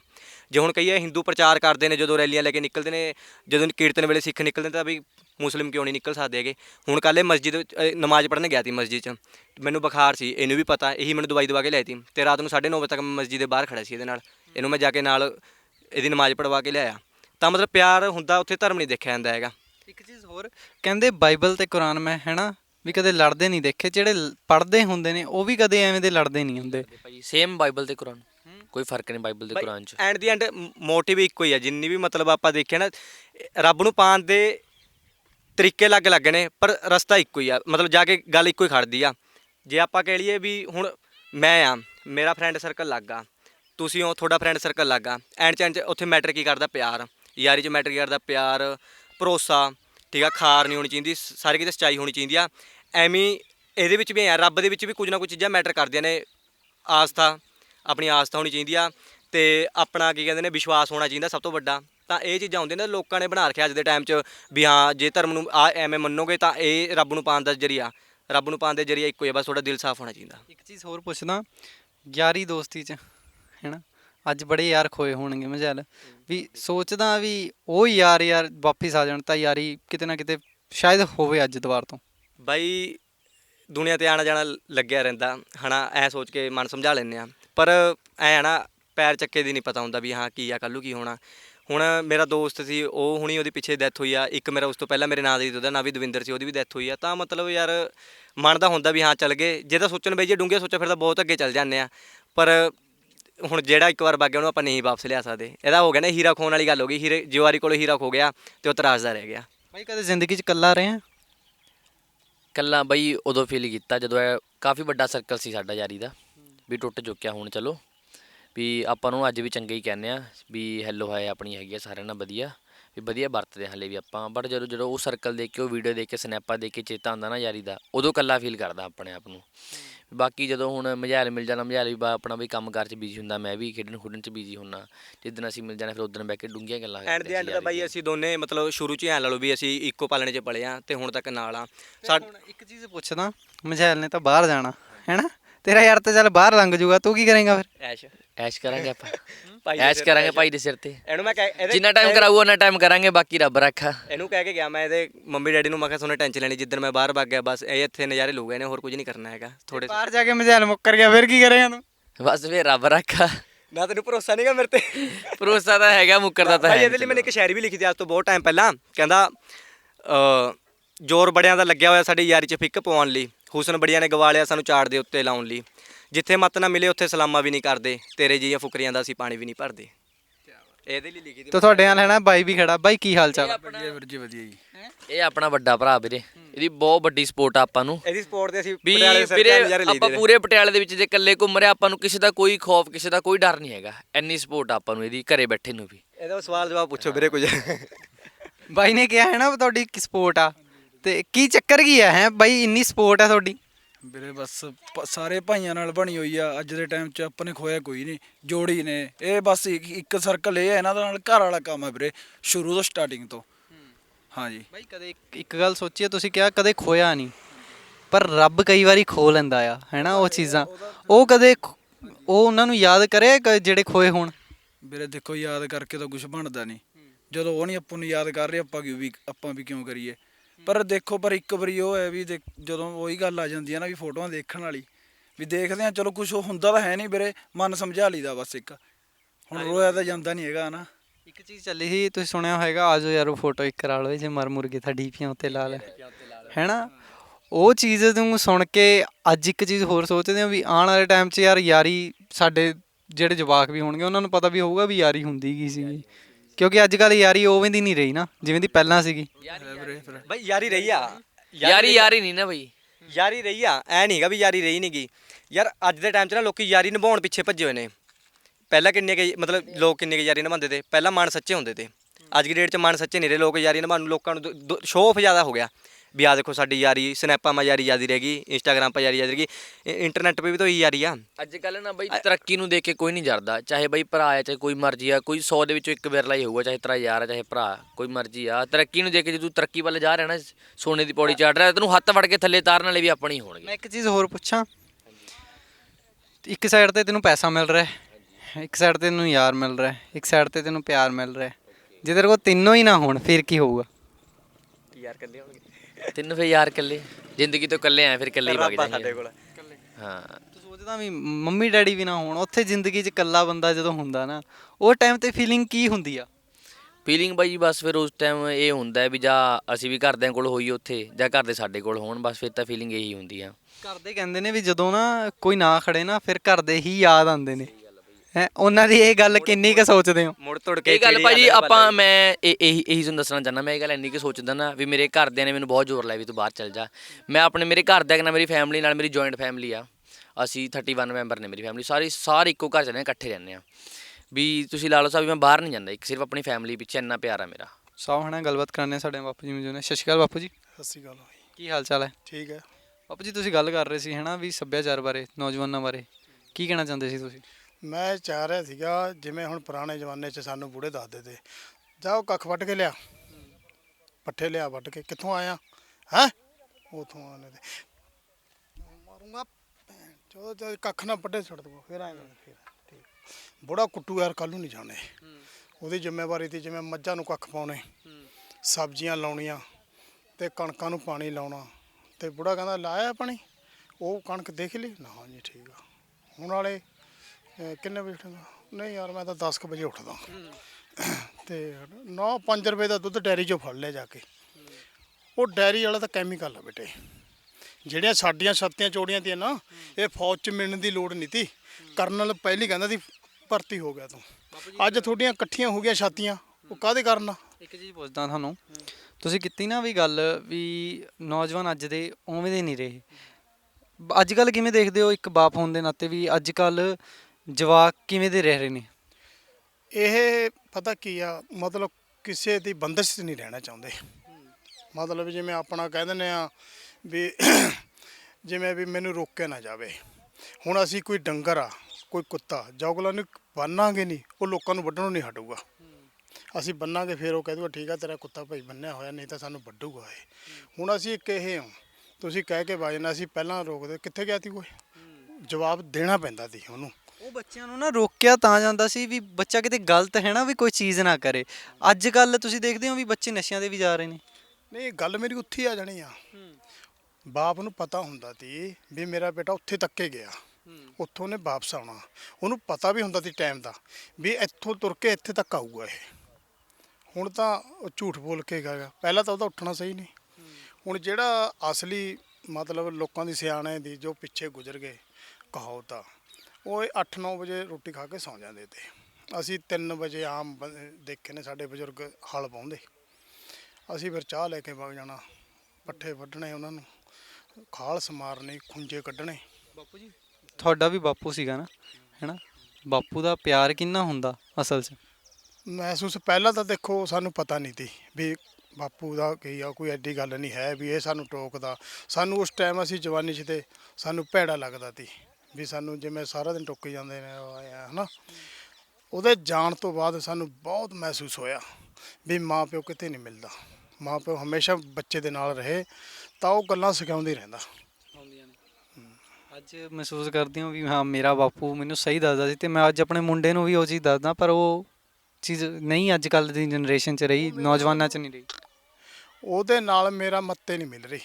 S3: ਜੇ ਹੁਣ ਕਹੀਏ ਹਿੰਦੂ ਪ੍ਰਚਾਰ ਕਰਦੇ ਨੇ, ਜਦੋਂ ਰੈਲੀਆਂ ਲੈ ਕੇ ਨਿਕਲਦੇ ਨੇ, ਜਦੋਂ ਕੀਰਤਨ ਵੇਲੇ ਸਿੱਖ ਨਿਕਲਦੇ ਨੇ, ਤਾਂ ਵੀ ਮੁਸਲਿਮ ਕਿਉਂ ਨਹੀਂ ਨਿਕਲ ਸਕਦੇ ਹੈਗੇ? ਹੁਣ ਕੱਲ੍ਹ ਇਹ ਮਸਜਿਦ ਨਮਾਜ਼ ਪੜ੍ਹਨ ਗਿਆ ਸੀ ਮਸਜਿਦ 'ਚ। ਮੈਨੂੰ ਬੁਖਾਰ ਸੀ, ਇਹਨੂੰ ਵੀ ਪਤਾ, ਇਹੀ ਮੈਨੂੰ ਦਵਾਈ ਦਵਾ ਕੇ ਲਿਆਈ ਤੀ ਤੇ ਰਾਤ ਨੂੰ 9:30 ਵਜੇ ਤੱਕ ਮੈਂ ਮਸਜਿਦ ਦੇ ਬਾਹਰ ਖੜਾ ਸੀ ਇਹਦੇ ਨਾਲ। ਇਹਨੂੰ ਮੈਂ ਜਾ ਕੇ ਨਾਲ ਇਹਦੀ ਨਮਾਜ਼ ਪੜਵਾ ਕੇ ਲਿਆਇਆ। ਤਾਂ ਮਤਲਬ ਪਿਆਰ ਹੁੰਦਾ ਉੱਥੇ ਧਰਮ ਨਹੀਂ ਦੇਖਿਆ ਜਾਂਦਾ ਹੈਗਾ।
S1: ਇੱਕ ਚੀਜ਼ ਹੋਰ ਕਹਿੰਦੇ ਬਾਈਬਲ ਤੇ ਕੁਰਾਨ ਮੈਂ ਹੈਨਾ ਵੀ ਕਦੇ ਲੜਦੇ ਨਹੀਂ ਦੇਖੇ ਜਿਹੜੇ ਪੜ੍ਹਦੇ ਹੁੰਦੇ ਨੇ ਉਹ ਵੀ ਕਦੇ ਐਵੇਂ ਦੇ ਲੜਦੇ ਨਹੀਂ ਹੁੰਦੇ।
S4: ਭਾਜੀ ਸੇਮ ਬਾਈਬਲ ਤੇ ਕੁਰਾਨ। ਕੋਈ ਫ਼ਰਕ ਨਹੀਂ ਬਾਈਬਲ ਤੇ ਕੁਰਾਨ 'ਚ।
S3: ਐਂਡ ਦੀ ਐਂਡ ਮੋਟਿਵ ਇੱਕੋ ਹੀ ਆ ਜਿੰਨੀ ਵੀ ਮਤਲਬ ਆਪਾਂ ਦੇਖਿਆ ਨਾ ਰੱਬ ਨੂੰ ਪਾਣ ਦੇ ਤਰੀਕੇ ਅਲੱਗ-ਅਲੱਗ ਨੇ ਪਰ ਰਸਤਾ ਇੱਕੋ ਹੀ ਆ ਮਤਲਬ ਜਾ ਕੇ ਗੱਲ ਇੱਕੋ ਹੀ ਖੜਦੀ ਆ। ਜੇ ਆਪਾਂ ਕਹਿ ਲਈਏ ਵੀ ਹੁਣ ਮੈਂ ਆ ਮੇਰਾ ਫਰੈਂਡ ਸਰਕਲ ਲੱਗਾ ਤੁਸੀਂ ਹੋ ਤੁਹਾਡਾ ਫਰੈਂਡ ਸਰਕਲ ਲੱਗਾ ਐਂਡ ਚ 'ਚ ਉੱਥੇ ਮੈਟਰ ਕੀ ਕਰਦਾ ਪਿਆਰ। ਯਾਰੀ 'ਚ ਮੈਟਰ ਕਰਦਾ ਪਿਆਰ, ਭਰੋਸਾ, ਠੀਕ ਆ, ਖਾਰ ਨਹੀਂ ਹੋਣੀ ਚਾਹੀਦੀ ਸਾਰੇ ਕਿਤੇ ਸੱਚਾਈ ਹੋਣੀ ਚਾਹੀਦੀ ਆ। ਐਵੇਂ ਇਹਦੇ ਵਿੱਚ ਵੀ ਆ, ਰੱਬ ਦੇ ਵਿੱਚ ਵੀ ਕੁਝ ਨਾ ਕੁਝ ਚੀਜ਼ਾਂ ਮੈਟਰ ਕਰਦੀਆਂ ਨੇ। ਆਸਥਾ, ਆਪਣੀ ਆਸਥਾ ਹੋਣੀ ਚਾਹੀਦੀ ਆ ਤੇ ਆਪਣਾ ਕੀ ਕਹਿੰਦੇ ਨੇ, ਵਿਸ਼ਵਾਸ ਹੋਣਾ ਚਾਹੀਦਾ ਸਭ ਤੋਂ ਵੱਡਾ। ਤਾਂ ਇਹ ਚੀਜ਼ਾਂ ਹੁੰਦੀਆਂ ਨੇ, ਲੋਕਾਂ ਨੇ ਬਣਾ ਰੱਖਿਆ ਅੱਜ ਦੇ ਟਾਈਮ 'ਚ ਵੀ ਹਾਂ, ਜੇ ਧਰਮ ਨੂੰ ਆ ਐਵੇਂ ਮੰਨੋਗੇ ਤਾਂ ਇਹ ਰੱਬ ਨੂੰ ਪਾਉਣ ਦਾ ਜ਼ਰੀਆ, ਰੱਬ ਨੂੰ ਪਾਉਣ ਦੇ ਜ਼ਰੀਆ ਇੱਕੋ ਹੀ ਆ, ਬਸ ਤੁਹਾਡਾ ਦਿਲ ਸਾਫ਼ ਹੋਣਾ ਚਾਹੀਦਾ।
S1: ਇੱਕ ਚੀਜ਼ ਹੋਰ ਪੁੱਛਦਾ, ਯਾਰੀ ਦੋਸਤੀ 'ਚ ਹੈਨਾ ਅੱਜ ਬੜੇ ਯਾਰ ਖੋਏ ਹੋਣਗੇ ਮਜਲ ਵੀ ਸੋਚਦਾ ਵੀ ਉਹ ਯਾਰ ਯਾਰ ਵਾਪਿਸ ਆ ਜਾਣ ਤਾਂ ਯਾਰੀ ਕਿਤੇ ਨਾ ਕਿਤੇ ਸ਼ਾਇਦ ਹੋਵੇ ਅੱਜ ਦੁਬਾਰ ਤੋਂ।
S3: ਬਾਈ, ਦੁਨੀਆ ਤੇ ਆਣਾ ਜਾਣਾ ਲੱਗਿਆ ਰਹਿੰਦਾ, ਹਨਾ, ਐ ਸੋਚ ਕੇ ਮਨ ਸਮਝਾ ਲੈਂਦੇ ਆ ਪਰ ਐ ਆ ਨਾ, ਪੈਰ ਚੱਕੇ ਦੀ ਨਹੀਂ ਪਤਾ ਹੁੰਦਾ ਵੀ ਹਾਂ ਕੀ ਆ ਕੱਲੂ ਕੀ ਹੋਣਾ। ਹੁਣ ਮੇਰਾ ਦੋਸਤ ਸੀ, ਉਹ ਹੁਣੀ ਉਹਦੀ ਪਿੱਛੇ ਡੈਥ ਹੋਈ ਆ। ਇੱਕ ਮੇਰਾ ਉਸ ਤੋਂ ਪਹਿਲਾਂ ਮੇਰੇ ਨਾਲ ਦੀ ਉਹਦਾ, ਨਾਂ ਵੀ ਦਵਿੰਦਰ ਸੀ, ਉਹਦੀ ਵੀ ਡੈਥ ਹੋਈ ਆ। ਤਾਂ ਮਤਲਬ ਯਾਰ ਮਨ ਦਾ ਹੁੰਦਾ ਵੀ ਹਾਂ ਚੱਲ ਗਏ। ਜੇ ਤਾਂ ਸੋਚਣ ਬਈ ਜੇ ਡੂੰਘੇ ਸੋਚਿਆ ਫਿਰ ਤਾਂ ਬਹੁਤ ਅੱਗੇ ਚੱਲ ਜਾਂਦੇ ਆ ਪਰ ਹੁਣ ਜਿਹੜਾ ਇੱਕ ਵਾਰ ਵਗ ਗਿਆ ਉਹਨੂੰ ਆਪਾਂ ਨਹੀਂ ਵਾਪਸ ਲਿਆ ਸਕਦੇ। ਇਹਦਾ ਹੋ ਗਿਆ ਨਾ ਹੀਰਾ ਖੋਣ ਵਾਲੀ ਗੱਲ ਹੋ ਗਈ। ਹੀਰੇ ਜਿਵਾਰੀ ਕੋਲ ਹੀਰਾ ਖੋ ਗਿਆ ਤੇ ਉਹ ਤਰਾਸਦਾ ਰਹਿ ਗਿਆ।
S1: ਭਾਈ ਕਦੇ ਜ਼ਿੰਦਗੀ 'ਚ ਇਕੱਲਾ ਰਹੇ ਆ?
S4: ਕੱਲਾ ਬਈ ਉਦੋਂ ਫੀਲ ਕੀਤਾ ਜਦੋਂ ਇਹ ਕਾਫੀ ਵੱਡਾ ਸਰਕਲ ਸੀ ਸਾਡਾ ਯਾਰੀ ਦਾ। ਵੀ ਟੁੱਟ ਚੁੱਕਿਆ ਹੁਣ ਚਲੋ। ਵੀ ਆਪਾਂ ਨੂੰ ਅੱਜ ਵੀ ਚੰਗੇ ਹੀ ਕਹਿੰਦੇ ਆ ਵੀ ਹੈਲੋ ਹਾਏ ਆਪਣੀ ਹੈਗੀ ਆ ਸਾਰਿਆਂ ਨਾਲ ਵਧੀਆ। ਵੀ ਵਧੀਆ ਵਰਤਦੇ ਹਾਂ ਹਲੇ ਵੀ ਆਪਾਂ। ਬਟ ਜਦੋਂ ਜਦੋਂ ਉਹ ਸਰਕਲ ਦੇਖ ਕੇ ਉਹ ਵੀਡੀਓ ਦੇਖ ਕੇ ਸਨੈਪਾਂ ਦੇਖ ਕੇ ਚੇਤਾ ਆਉਂਦਾ ਨਾ ਯਾਰੀ ਦਾ ਉਦੋਂ ਕੱਲਾ ਫੀਲ ਕਰਦਾ ਆਪਣੇ ਆਪ ਨੂੰ। ਬਾਕੀ ਜਦੋਂ ਹੁਣ ਮਝੈਲ ਮਿਲ ਜਾਣਾ ਮਝੈਲ ਵੀ ਬਾ- ਆਪਣਾ ਵੀ ਕੰਮਕਾਰ 'ਚ ਬਿਜ਼ੀ ਹੁੰਦਾ ਮੈਂ ਵੀ ਖੇਡਣ ਖੁੱਡਣ 'ਚ ਬਿਜ਼ੀ ਹੁੰਨਾ। ਜਿੱਦਣ ਅਸੀਂ ਮਿਲ ਜਾਣਾ ਫਿਰ ਉਦੋਂ ਬਹਿ ਕੇ ਡੂੰਘੀਆਂ ਗੱਲਾਂ
S3: ਐਂਡ ਦੇ ਐਂਡ ਦਾ ਬਾਈ ਅਸੀਂ ਦੋਨੇ ਮਤਲਬ ਸ਼ੁਰੂ ਚ ਹੀ ਐ ਲਾ ਲਓ ਵੀ ਅਸੀਂ ਇੱਕੋ ਪਾਲਣੇ ਚ ਪਲੇ ਆ ਤੇ ਹੁਣ ਤੱਕ ਨਾਲ ਆ। ਸਾਡ
S1: ਹੁਣ ਇੱਕ ਚੀਜ਼ ਪੁੱਛਦਾ ਮਝੈਲ ਨੇ ਤਾਂ ਬਾਹਰ ਜਾਣਾ ਹੈਨਾ ਤੇਰਾ ਯਾਰ ਤਾਂ ਚੱਲ ਬਾਹਰ ਲੰਘ ਜਾਊਗਾ ਤੂੰ ਕੀ ਕਰੇਂਗਾ ਫਿਰ?
S3: ਐਸ਼
S4: ਐਸ਼ ਕਰਾਂਗੇ ਆਪਾਂ। ਐਸ਼ ਕਰਾਂਗੇ। ਭਾਈ ਦੇ ਸਿਰ ਤੇ।
S3: ਇਹਨੂੰ ਮੈਂ ਕਹਿ ਇਹਦੇ-
S4: ਜਿੰਨਾ ਟਾਈਮ ਕਰਾਊ ਉਹਨਾਂ ਟਾਈਮ ਕਰਾਂਗੇ ਬਾਕੀ ਰੱਬ ਰੱਖਾ।
S3: ਇਹਨੂੰ ਕਹਿ ਕੇ ਗਿਆ ਮੈਂ ਇਹਦੇ ਮੰਮੀ ਡੈਡੀ ਨੂੰ ਮੈਂ ਕਿਹਾ ਤੁਹਾਨੂੰ ਟੈਨਸ਼ਨ ਲੈਣੀ ਜਿੱਦਣ ਮੈਂ ਬਾਹਰ ਵਗ ਗਿਆ ਬਸ ਇਹ ਇੱਥੇ ਨਜ਼ਾਰੇ ਲੂਗਾ ਇਹਨੇ ਹੋਰ ਕੁਝ ਨਹੀਂ ਕਰਨਾ ਹੈਗਾ ਥੋੜੇ
S1: ਬਾਹਰ ਜਾ ਕੇ ਮਝੈਲ ਮੁੱਕਰ ਗਿਆ ਫਿਰ ਕੀ ਕਰੇਂਗਾ ਤੂੰ?
S4: ਬਸ ਫਿਰ ਰੱਬ ਰੱਖਾ।
S3: ਨਾ ਤੈਨੂੰ ਭਰੋਸਾ ਨਹੀਂਗਾ ਮੇਰੇ ਤੇ।
S4: ਭਰੋਸਾ ਤਾਂ ਹੈਗਾ ਮੁੱਕਰਦਾ ਤਾਂ
S3: ਭਾਈ
S4: ਹੈ
S3: ਇਹਦੇ ਲਈ ਮੈंने ਇੱਕ ਸ਼ਾਇਰੀ ਵੀ ਲਿਖੀ ਸੀ ਅੱਜ ਤੋਂ ਬਹੁਤ ਟਾਈਮ ਪਹਿਲਾਂ। ਕਹਿੰਦਾ ਅ ਜ਼ੋਰ ਬੜਿਆਂ ਦਾ ਲੱਗਿਆ ਹੋਇਆ ਸਾਡੀ ਯਾਰੀ 'ਚ ਫਿੱਕ ਪਵਾਉਣ ਲਈ। ਹੁਸਨ ਬੜੀਆਂ ਨੇ ਗਵਾ ਲਿਆ ਸਾਨੂੰ ਚਾੜ ਦੇ ਉੱਤੇ ਲਾਉਣ ਲਈ। ਜਿੱਥੇ ਮੱਤ ਨਾ ਮਿਲੇ ਉੱਥੇ ਸਲਾਮਾ ਵੀ ਨਹੀਂ ਕਰਦੇ। ਤੇਰੇ ਜੀਆਂ ਫੁਕਰੀਆਂ ਦਾ ਅਸੀਂ ਪਾਣੀ ਵੀ ਨਹੀਂ ਭਰਦੇ। ਇਹਦੇ ਲਈ ਲਿਖੀ ਦੀ
S1: ਤਾਂ ਤੁਹਾਡੇ ਨਾਲ ਹੈ ਨਾ ਬਾਈ ਵੀ ਖੜਾ। ਬਾਈ ਕੀ ਹਾਲ ਚਾਲ? ਆ?
S5: ਵਧੀਆ ਵੀਰ ਜੀ ਵਧੀਆ ਜੀ।
S4: ਇਹ ਆਪਣਾ ਵੱਡਾ ਭਰਾ ਵੀਰੇ। ਇਹਦੀ ਬਹੁਤ ਵੱਡੀ ਸਪੋਰਟ ਆ ਆਪਾਂ ਨੂੰ।
S3: ਇਹਦੀ ਸਪੋਰਟ ਤੇ ਅਸੀਂ
S4: ਵੀ
S3: ਪਟਿਆਲੇ ਦੇ ਸਿਰ
S4: ਵੀਰੇ
S3: ਨਜ਼ਾਰੇ
S4: ਆਪਾਂ
S3: ਲਈਦੇ
S4: ਪੂਰੇ ਪਟਿਆਲੇ ਦੇ ਵਿੱਚ ਜੇ ਇਕੱਲੇ ਘੁੰਮ ਰਹੇ ਆਪਾਂ ਨੂੰ ਕਿਸੇ ਦਾ ਕੋਈ ਖੌਫ ਕਿਸੇ ਦਾ ਕੋਈ ਡਰ ਨਹੀਂ ਹੈਗਾ। ਇੰਨੀ ਸਪੋਰਟ ਆਪਾਂ ਨੂੰ ਇਹਦੀ ਘਰੇ ਬੈਠੇ ਨੂੰ ਵੀ।
S3: ਇਹਦਾ ਸਵਾਲ ਜਵਾਬ ਪੁੱਛੋ ਵੀਰੇ ਕੁਝ।
S1: ਬਾਈ ਨੇ ਕਿਹਾ ਹੈ ਨਾ ਵੀ ਤੁਹਾਡੀ ਕੀ ਸਪੋਰਟ ਆ। ਤੇ ਕੀ ਚੱਕਰ ਕੀ ਆ ਹੈ? ਬਾਈ ਇੰਨੀ ਸਪੋਰਟ ਆ ਤੁਹਾਡੀ।
S5: ਵੀਰੇ ਬਸ ਪ- ਸਾਰੇ ਭਾਈਆਂ ਨਾਲ ਬਣੀ ਹੋਈ ਆ। ਅੱਜ ਦੇ ਟਾਈਮ 'ਚ ਆਪਾਂ ਨੇ ਖੋਇਆ ਕੋਈ ਨਹੀਂ ਜੋੜੀ ਨੇ। ਇਹ ਬਸ ਇੱਕ- ਇੱਕ ਸਰਕਲ ਇਹ ਹੈ ਇਹਨਾਂ ਦਾ ਨਾਲ ਘਰ ਵਾਲਾ ਕੰਮ ਹੈ ਵੀਰੇ ਸ਼ੁਰੂ ਤੋਂ ਸਟਾਰਟਿੰਗ ਤੋਂ। ਹਾਂਜੀ।
S1: ਬਾਈ ਕਦੇ ਇੱਕ- ਇੱਕ ਗੱਲ ਸੋਚੀਏ ਤੁਸੀਂ ਕਿਹਾ ਕਦੇ ਖੋਇਆ ਨਹੀਂ ਪਰ ਰੱਬ ਕਈ ਵਾਰੀ ਖੋ ਲੈਂਦਾ ਆ ਹੈਨਾ ਉਹ ਚੀਜ਼ਾਂ। ਉਹ ਕਦੇ ਖ- ਉਹ ਉਹਨਾਂ ਨੂੰ ਯਾਦ ਕਰੇ ਕ- ਜਿਹੜੇ ਖੋਏ ਹੋਣ?
S5: ਵੀਰੇ ਦੇਖੋ ਯਾਦ ਕਰਕੇ ਤਾਂ ਕੁਝ ਬਣਦਾ ਨਹੀਂ ਜਦੋਂ ਉਹ ਨਹੀਂ ਆਪਾਂ ਨੂੰ ਯਾਦ ਕਰ ਰਹੇ ਆਪਾਂ ਕਿਉਂ ਵੀ ਆਪਾਂ ਵੀ ਕਿਉਂ ਕਰੀਏ? ਪਰ ਦੇਖੋ ਪਰ ਇੱਕ ਵਾਰੀ ਉਹ ਹੈ ਵੀ ਦੇਖ- ਜਦੋਂ ਉਹੀ ਗੱਲ ਆ ਜਾਂਦੀ ਹੈ ਨਾ ਵੀ ਫੋਟੋਆਂ ਦੇਖਣ ਵਾਲੀ ਵੀ ਦੇਖਦੇ ਆ ਚਲੋ ਕੁਝ ਹੁੰਦਾ ਤਾਂ ਹੈ ਨਹੀਂ ਵੀਰੇ ਮਨ ਸਮਝਾ ਲਈਦਾ ਬਸ ਇੱਕ। ਹੁਣ ਰੋਇਆ ਤਾਂ ਜਾਂਦਾ ਨਹੀਂ ਹੈਗਾ ਨਾ
S1: ਇੱਕ ਚੀਜ਼ ਚੱਲੀ ਸੀ ਤੁਸੀਂ ਸੁਣਿਆ ਹੋਵੇਗਾ ਆਜੋ ਯਾਰ ਉਹ ਫੋਟੋ ਇੱਕ ਕਰਾ ਲਓ ਜੇ ਮਰ ਮੁਰ ਗਏ ਤਾਂ ਡੀਪੀਆਂ ਉੱਤੇ ਲਾ ਲੈ। ਹੈਨਾ? ਉਹ ਚੀਜ਼ ਨੂੰ ਸੁਣ ਕੇ ਅੱਜ ਇੱਕ ਚੀਜ਼ ਹੋਰ ਸੋਚਦੇ ਹਾਂ ਵੀ ਆਉਣ ਵਾਲੇ ਟਾਈਮ 'ਚ ਯਾਰ ਯਾਰੀ ਸਾਡੇ ਜਿਹੜੇ ਜਵਾਕ ਵੀ ਹੋਣਗੇ ਉਹਨਾਂ ਨੂੰ ਪਤਾ ਵੀ ਹੋਊਗਾ ਵੀ ਯਾਰੀ ਹੁੰਦੀ ਕੀ ਸੀਗੀ। ਕਿਉਂਕਿ ਅੱਜ ਕੱਲ ਯਾਰੀ ਉਵੇਂ ਦੀ ਨਹੀਂ ਰਹੀ ਨਾ ਜਿਵੇਂ ਦੀ ਪਹਿਲਾਂ ਸੀਗੀ।
S3: ਬਾਈ ਯਾਰੀ ਰਹੀ ਆ।
S4: ਯਾਰੀ ਯਾਰੀ ਨਹੀਂ ਨਾ ਬਈ।
S3: ਯਾਰੀ ਰਹੀ ਆ ਐ ਨਹੀਂਗਾ ਵੀ ਯਾਰੀ ਰਹੀ ਨਹੀਂਗੀ ਯਾਰ ਅੱਜ ਦੇ ਟਾਈਮ 'ਚ ਨਾ ਲੋਕੀ ਯਾਰੀ ਨਿਭਾਉਣ ਪਿੱਛੇ ਭੱਜੇ ਹੋਏ ਨੇ। ਪਹਿਲਾਂ ਕਿੰਨੇ ਕੁ ਮਤਲਬ ਲੋਕ ਕਿੰਨੇ ਕੁ ਯਾਰੀ ਨਿਭਾਉਂਦੇ ਤੇ ਪਹਿਲਾਂ ਮਨ ਸੱਚੇ ਹੁੰਦੇ ਤੇ। ਅੱਜ ਦੀ ਡੇਟ 'ਚ ਮਨ ਸੱਚੇ ਨਹੀਂ ਰਹੇ ਲੋਕ ਯਾਰੀ ਨਿਭਾਉਣ ਨੂੰ ਲੋਕਾਂ ਨੂੰ ਸ਼ੋਅ ਆਫ ਜ਼ਿਆਦਾ ਹੋ ਗਿਆ। ਵੀ ਆ ਦੇਖੋ ਸਾਡੀ ਯਾਰੀ ਸਨੈਪਾਂ 'ਮਾ ਯਾਰੀ ਯਾਦੀ ਰਹੇਗੀ ਇੰਸਟਾਗ੍ਰਾਮ 'ਤੇ ਯਾਰੀ ਯਾਦੀ ਰਹੇਗੀ ਇ- ਇੰਟਰਨੈਟ 'ਤੇ ਵੀ ਤਾਂ ਉਹੀ ਯਾਰੀ ਆ।
S4: ਅੱਜ ਕੱਲ ਨਾ ਬਈ ਤਰੱਕੀ ਨੂੰ ਦੇਖ ਕੇ ਕੋਈ ਨਹੀਂ ਜਰਦਾ ਚਾਹੇ ਬਈ ਭਰਾ ਹੈ ਚਾਹੇ ਕੋਈ ਮਰਜ਼ੀ ਆ ਕੋਈ 100 ਦੇ ਵਿੱਚੋਂ ਇੱਕ ਵਿਰਲਾ ਹੀ ਹੋਊਗਾ ਚਾਹੇ ਤੇਰਾ ਯਾਰ ਆ ਚਾਹੇ ਭਰਾ ਕੋਈ ਮਰਜ਼ੀ ਆ। ਤਰੱਕੀ ਨੂੰ ਦੇਖ ਕੇ ਜੇ ਤੂੰ ਤਰੱਕੀ ਵੱਲ ਜਾ ਰਿਹਾ ਨਾ ਸੋਨੇ ਦੀ ਪੌੜੀ ਚੜ ਰਿਹਾ ਤੈਨੂੰ ਹੱਥ ਵੜ ਕੇ ਥੱਲੇ ਤਾਰਨ ਵਾਲੇ ਵੀ ਆਪਣੇ ਹੀ ਹੋਣਗੇ।
S1: ਮੈਂ ਇੱਕ ਚੀਜ਼ ਹੋਰ ਪੁੱਛਾਂ। ਇੱਕ ਸਾਈਡ ਤੇ ਤੈਨੂੰ ਪੈਸਾ ਮਿਲ ਰਿਹਾ ਹੈ ਇੱਕ ਸਾਈਡ ਤੇ ਤੈਨੂੰ ਯਾਰ ਮਿਲ ਰਿਹਾ ਹੈ ਇੱਕ ਸਾਈਡ ਤੇ ਤੈਨੂੰ ਪਿਆਰ ਮਿਲ ਰਿਹਾ ਹੈ। ਜੇ ਤੇਰੇ ਕੋਲ ਤਿੰਨੋਂ ਹੀ ਨਾ ਹੋਣ ਫਿਰ ਕੀ ਹੋਊਗਾ?
S3: ਯਾਰ ਕੱਲੇ ਹੋਣਗੇ।
S4: ਤਿੰਨ ਫੇ ਯਾਰ ਇਕੱਲੇ। ਜ਼ਿੰਦਗੀ ਤੋਂ ਇਕੱਲੇ ਆਏ ਫਿਰ ਇਕੱਲੇ ਹੀ ਵਗ
S3: ਰੱਬ ਆ ਸਾਡੇ ਕੋਲ।
S4: ਹਾਂ।
S1: ਤੂੰ ਸੋਚਦਾ ਵੀ ਮੰਮੀ ਡੈਡੀ ਵੀ ਨਾ ਹੋਣ ਉੱਥੇ ਜ਼ਿੰਦਗੀ 'ਚ ਇਕੱਲਾ ਬੰਦਾ ਜਦੋਂ ਹੁੰਦਾ ਨਾ ਉਹ ਟਾਈਮ ਤੇ ਫੀਲਿੰਗ ਕੀ ਹੁੰਦੀ ਆ?
S4: ਫੀਲਿੰਗ ਬਾਈ ਬਸ ਫਿਰ ਉਸ ਟਾਈਮ ਇਹ ਹੁੰਦਾ ਵੀ ਜਾਂ ਅਸੀਂ ਵੀ ਘਰਦਿਆਂ ਕੋਲ ਹੋਈ ਉੱਥੇ ਜਾਂ ਘਰ ਦੇ ਸਾਡੇ ਕੋਲ ਹੋਣ ਬਸ ਫਿਰ ਤਾਂ ਫੀਲਿੰਗ ਇਹੀ ਹੁੰਦੀ ਆ।
S1: ਘਰਦੇ ਕਹਿੰਦੇ ਨੇ ਵੀ ਜਦੋਂ ਨਾ ਕੋਈ ਨਾ ਖੜੇ ਨਾ ਫਿਰ ਘਰ ਦੇ ਹੀ ਯਾਦ ਆਉਂਦੇ ਨੇ। ਹੈ ਉਹਨਾਂ ਦੀ ਇਹ ਗੱਲ ਕਿੰਨੀ ਕੁ ਸੋਚਦੇ ਹੋ?
S3: ਮੁੜ ਤੁੜ ਕੇ
S4: ਇਹ ਗੱਲ ਭਾਜੀ ਆਪਾਂ ਮੈਂ ਇਹ ਇਹੀ ਇਹੀ ਤੁਹਾਨੂੰ ਦੱਸਣਾ ਚਾਹੁੰਦਾ ਮੈਂ ਇਹ ਗੱਲ ਇੰਨੀ ਕਿ ਸੋਚਦਾ ਨਾ ਵੀ ਮੇਰੇ ਘਰਦਿਆਂ ਨੇ ਮੈਨੂੰ ਬਹੁਤ ਜ਼ੋਰ ਲਾਇਆ ਵੀ ਤੂੰ ਬਾਹਰ ਚੱਲ ਜਾ। ਮੈਂ ਆਪਣੇ ਮੇਰੇ ਘਰਦਿਆਂ ਨਾਲ ਮੇਰੀ ਫੈਮਿਲੀ ਨਾਲ ਮੇਰੀ ਜੁਆਇੰਟ ਫੈਮਿਲੀ ਆ। ਅਸੀਂ 31 ਮੈਂਬਰ ਨੇ ਮੇਰੀ ਫੈਮਿਲੀ ਸਾਰੀ ਸਾਰੇ ਇੱਕੋ ਘਰ ਚ ਰਹਿੰਦੇ ਇਕੱਠੇ ਰਹਿੰਦੇ ਆ। ਵੀ ਤੁਸੀਂ ਲਾ ਲਓ ਸਾਹਿਬ ਮੈਂ ਬਾਹਰ ਨਹੀਂ ਜਾਂਦਾ ਇੱਕ ਸਿਰਫ ਆਪਣੀ ਫੈਮਿਲੀ ਪਿੱਛੇ ਇੰਨਾ ਪਿਆਰ ਆ ਮੇਰਾ।
S1: ਸਾਹ ਹਣਾ ਗੱਲਬਾਤ ਕਰਨੇ ਸਾਡੇ ਬਾਪੂ ਜੀ ਮੌਜੂਦ ਨੇ ਸਤਿ ਸ਼੍ਰੀ ਅਕਾਲ ਬਾਪੂ ਜੀ।
S6: ਸਤਿ ਸ਼੍ਰੀ ਅਕਾਲ ਭਾਈ।
S1: ਕੀ ਹਾਲ ਚਾਲ ਹੈ?
S6: ਠੀਕ ਹੈ।
S1: ਬਾਪੂ ਜੀ ਤੁਸੀਂ ਗੱਲ ਕਰ ਰਹੇ ਸੀ ਹਨਾ ਵੀ ਸੱਭਿਆਚਾਰ ਬਾਰੇ ਨੌਜਵਾਨਾਂ ਬਾਰੇ। ਕੀ ਕਹਿਣਾ ਚਾਹੁੰਦੇ ਸੀ ਤੁਸੀਂ?
S6: ਮੈਂ ਚਾਹ ਰਿਹਾ ਸੀਗਾ ਜਿਵੇਂ ਹੁਣ ਪੁਰਾਣੇ ਜ਼ਮਾਨੇ 'ਚ ਸਾਨੂੰ ਬੁੜੇ ਦੱਸਦੇ ਤੇ। ਜਾਓ ਕੱਖ ਵੱਢ ਕੇ ਲਿਆ। ਪੱਠੇ ਲਿਆ ਵੱਢ ਕੇ। ਕਿੱਥੋਂ ਆਇਆ? ਹੈ? ਉਥੋਂ ਆਨੇ ਤੇ। ਮਾਰੂੰਗਾ ਚੋ ਜਦ ਕੱਖ ਨਾ ਵੱਢੇ ਛੱਡ ਦੂੰਗਾ ਫਿਰ ਆਏਗਾ ਫਿਰ ਠੀਕ। ਬੁੜਾ ਕੁੱਟੂ ਯਾਰ ਕੱਲ ਨੂੰ ਨਹੀਂ ਜਾਣੇ। ਉਹਦੀ ਜ਼ਿੰਮੇਵਾਰੀ ਤੇ ਜਿਵੇਂ ਮੱਝਾਂ ਨੂੰ ਕੱਖ ਪਾਉਣੇ ਸਬਜ਼ੀਆਂ ਲਾਉਣੀਆਂ ਤੇ ਕਣਕਾਂ ਨੂੰ ਪਾਣੀ ਲਾਉਣਾ ਤੇ ਬੁੜਾ ਕਹਿੰਦਾ ਲਾਇਆ ਪਾਣੀ? ਉਹ ਕਣਕ ਦੇਖ ਲਈ। ਨਾ ਹਾਂਜੀ ਠੀਕ ਆ। ਹੁਣ ਵਾਲੇ ਅਹ, ਕਿੰਨੇ ਵਜੇ ਉੱਠਦਾ? ਨਹੀਂ ਯਾਰ ਮੈਂ ਤਾਂ 10 ਕੁ ਵਜੇ ਉੱਠਦਾ। ਤੇ 9 5 ਰੁਪਏ ਦਾ ਦੁੱਧ ਡੈਰੀ 'ਚੋਂ ਫੜ ਲਿਆ ਜਾ ਕੇ। ਉਹ ਡੈਰੀ ਵਾਲਾ ਤਾਂ ਕੈਮੀਕਲ ਆ ਬੇਟੇ। ਜਿਹੜੀਆਂ ਸਾਡੀਆਂ ਛੱਤੀਆਂ ਚੋੜੀਆਂ ਤੀਆਂ ਨਾ ਇਹ ਫੌਜ 'ਚ ਮਿਲਣ ਦੀ ਲੋੜ ਨਹੀਂ ਤੀ। ਕਰਨਲ ਪਹਿਲੀ ਕਹਿੰਦਾ ਸੀ ਭਰਤੀ ਹੋ ਗਿਆ ਤੂੰ। ਅੱਜ ਤੁਹਾਡੀਆਂ ਇਕੱਠੀਆਂ ਹੋ ਗਈਆਂ ਛਾਤੀਆਂ। ਉਹ ਕਾਹਦੇ ਕਾਰਨ
S1: ਇੱਕ ਚੀਜ਼ ਪੁੱਛਦਾ ਤੁਹਾਨੂੰ। ਤੁਸੀਂ ਕੀਤੀ ਨਾ ਵੀ ਗੱਲ ਵੀ ਨੌਜਵਾਨ ਅੱਜ ਦੇ ਉਵੇਂ ਦੇ ਨਹੀਂ ਰਹੇ। ਅੱਜ ਕੱਲ ਕਿਵੇਂ ਦੇਖਦੇ ਹੋ ਇੱਕ ਬਾਪ ਹੋਣ ਦੇ ਨਾਤੇ ਵੀ ਅੱਜ ਕੱਲ ਜਵਾਕ ਕਿਵੇਂ ਦੇ ਰਹਿ ਰਹੇ ਨੇ?
S6: ਇਹ ਪਤਾ ਕੀ ਆ, ਮਤਲਬ ਕਿਸੇ ਦੀ ਬੰਦਸ਼ 'ਚ ਨਹੀਂ ਰਹਿਣਾ ਚਾਹੁੰਦੇ। ਮਤਲਬ ਜਿਵੇਂ ਆਪਣਾ ਕਹਿ ਦਿੰਦੇ ਆ ਵੀ <coughs> ਜਿਵੇਂ ਵੀ ਮੈਨੂੰ ਰੋਕਿਆ ਨਾ ਜਾਵੇ। ਹੁਣ ਅਸੀਂ ਕੋਈ ਡੰਗਰ ਆ, ਕੋਈ ਕੁੱਤਾ ਜੋਗਲਾ ਨੂੰ ਬੰਨਾਂਗੇ ਨਹੀਂ, ਉਹ ਲੋਕਾਂ ਨੂੰ ਵੱਢਣੋਂ ਨਹੀਂ ਹਟੂਗਾ। ਅਸੀਂ ਬੰਨਾਂਗੇ, ਫਿਰ ਉਹ ਕਹਿ ਦੂਗਾ ਠੀਕ ਆ, ਤੇਰਾ ਕੁੱਤਾ ਭਾਈ ਬੰਨਿਆ ਹੋਇਆ, ਨਹੀਂ ਤਾਂ ਸਾਨੂੰ ਵੱਢੂਗਾ ਇਹ। ਹੁਣ ਅਸੀਂ ਇੱਕ ਇਹ ਹਾਂ, ਤੁਸੀਂ ਕਹਿ ਕੇ ਵਾਜਣਾ ਅਸੀਂ ਪਹਿਲਾਂ ਰੋਕਦੇ, ਕਿੱਥੇ ਗਿਆ ਤੀ ਕੋਈ? ਜਵਾਬ ਦੇਣਾ ਪੈਂਦਾ ਸੀ ਉਹਨੂੰ।
S1: ਉਹ ਬੱਚਿਆਂ ਨੂੰ ਨਾ ਰੋਕਿਆ ਤਾਂ ਜਾਂਦਾ ਸੀ ਵੀ ਬੱਚਾ ਕਿਤੇ ਗਲਤ ਹੈ ਨਾ ਵੀ ਕੋਈ ਚੀਜ਼ ਨਾ ਕਰੇ। ਅੱਜ ਕੱਲ ਤੁਸੀਂ ਦੇਖਦੇ ਹੋ ਵੀ ਬੱਚੇ ਨਸ਼ਿਆਂ ਦੇ ਵੀ ਜਾ ਰਹੇ ਨੇ।
S6: ਨਹੀਂ ਗੱਲ ਮੇਰੀ ਉੱਥੇ ਆ ਜਾਣੀ ਆ। ਬਾਪ ਨੂੰ ਪਤਾ ਹੁੰਦਾ ਸੀ ਵੀ ਮੇਰਾ ਬੇਟਾ ਉੱਥੇ ਤੱਕੇ ਗਿਆ। ਉੱਥੋਂ ਨੇ ਵਾਪਸ ਆਉਣਾ। ਉਹਨੂੰ ਪਤਾ ਵੀ ਹੁੰਦਾ ਸੀ ਟਾਈਮ ਦਾ ਵੀ ਇੱਥੋਂ ਤੁਰ ਕੇ ਇੱਥੇ ਤੱਕ ਆਊਗਾ ਇਹ। ਹੁਣ ਤਾਂ ਉਹ ਝੂਠ ਬੋਲ ਕੇ ਗਿਆ। ਪਹਿਲਾਂ ਤਾਂ ਉਹਦਾ ਉੱਠਣਾ ਸਹੀ ਨਹੀਂ। ਹੁਣ ਜਿਹੜਾ ਅਸਲੀ ਮਤਲਬ ਲੋਕਾਂ ਦੀ ਸਿਆਣੇ ਦੀ ਜੋ ਪਿੱਛੇ ਗੁਜ਼ਰ ਗਏ ਕਹਾਵਤ ਆ ਉਹ 8-9 ਵਜੇ ਰੋਟੀ ਖਾ ਕੇ ਸੌਂ ਜਾਂਦੇ ਤੇ। ਅਸੀਂ 3 ਵਜੇ ਆਮ ਬੰ- ਦੇਖੇ ਨੇ ਸਾਡੇ ਬਜ਼ੁਰਗ ਹਲ ਪਾਉਂਦੇ ਅਸੀਂ ਫਿਰ ਚਾਹ ਲੈ ਕੇ ਵਗ ਜਾਣਾ ਪੱਠੇ ਵੱਢਣੇ ਉਹਨਾਂ ਨੂੰ ਖਾਲ ਸਮਾਰਨੇ ਖੁੰਝੇ ਕੱਢਣੇ।
S1: ਬਾਪੂ ਜੀ? ਤੁਹਾਡਾ ਵੀ ਬਾਪੂ ਸੀਗਾ ਨਾ ਹੈਨਾ? ਬਾਪੂ ਦਾ ਪਿਆਰ ਕਿੰਨਾ ਹੁੰਦਾ ਅਸਲ 'ਚ?
S6: ਮਹਿਸੂਸ ਪਹਿਲਾਂ ਤਾਂ ਦੇਖੋ ਸਾਨੂੰ ਪਤਾ ਨਹੀਂ ਸੀ ਵੀ ਬਾਪੂ ਦਾ ਕੀ ਆ ਕੋਈ ਐਡੀ ਗੱਲ ਨਹੀਂ ਹੈ ਵੀ ਇਹ ਸਾਨੂੰ ਟੋਕਦਾ। ਸਾਨੂੰ ਉਸ ਟਾਈਮ ਅਸੀਂ ਜਵਾਨੀ 'ਚ ਤੇ ਸਾਨੂੰ ਭੈੜਾ ਲੱਗਦਾ ਸੀ। ਵੀ ਸਾਨੂੰ ਜਿਵੇਂ ਸਾਰਾ ਦਿਨ ਟੋਕੀ ਜਾਂਦੇ ਨੇ ਉਹ ਆਏ ਆ, ਹਨਾ? ਉਹਦੇ ਜਾਣ ਤੋਂ ਬਾਅਦ ਸਾਨੂੰ ਬਹੁਤ ਮਹਿਸੂਸ ਹੋਇਆ ਵੀ ਮਾਂ ਪਿਓ ਕਿਤੇ ਨਹੀਂ ਮਿਲਦਾ। ਮਾਂ ਪਿਓ ਹਮੇਸ਼ਾ ਬੱਚੇ ਦੇ ਨਾਲ ਰਹੇ ਤਾਂ ਉਹ ਗੱਲਾਂ ਸਿਖਾਉਂਦੇ ਰਹਿੰਦਾ।
S1: ਆਉਂਦੀਆਂ ਨੇ। ਅੱਜ ਮਹਿਸੂਸ ਕਰਦੀ ਹਾਂ ਵੀ ਹਾਂ ਮੇਰਾ ਬਾਪੂ ਮੈਨੂੰ ਸਹੀ ਦੱਸਦਾ ਸੀ ਤੇ ਮੈਂ ਅੱਜ ਆਪਣੇ ਮੁੰਡੇ ਨੂੰ ਵੀ ਉਹ ਚੀਜ਼ ਦੱਸਦਾ ਪਰ ਉਹ ਚੀਜ਼ ਨਹੀਂ ਅੱਜ ਕੱਲ ਦੀ ਜਨਰੇਸ਼ਨ 'ਚ ਰਹੀ ਨੌਜਵਾਨਾਂ 'ਚ ਨਹੀਂ ਰਹੀ।
S6: ਉਹਦੇ ਨਾਲ ਮੇਰਾ ਮੱਤੇ ਨਹੀਂ ਮਿਲ ਰਹੀ।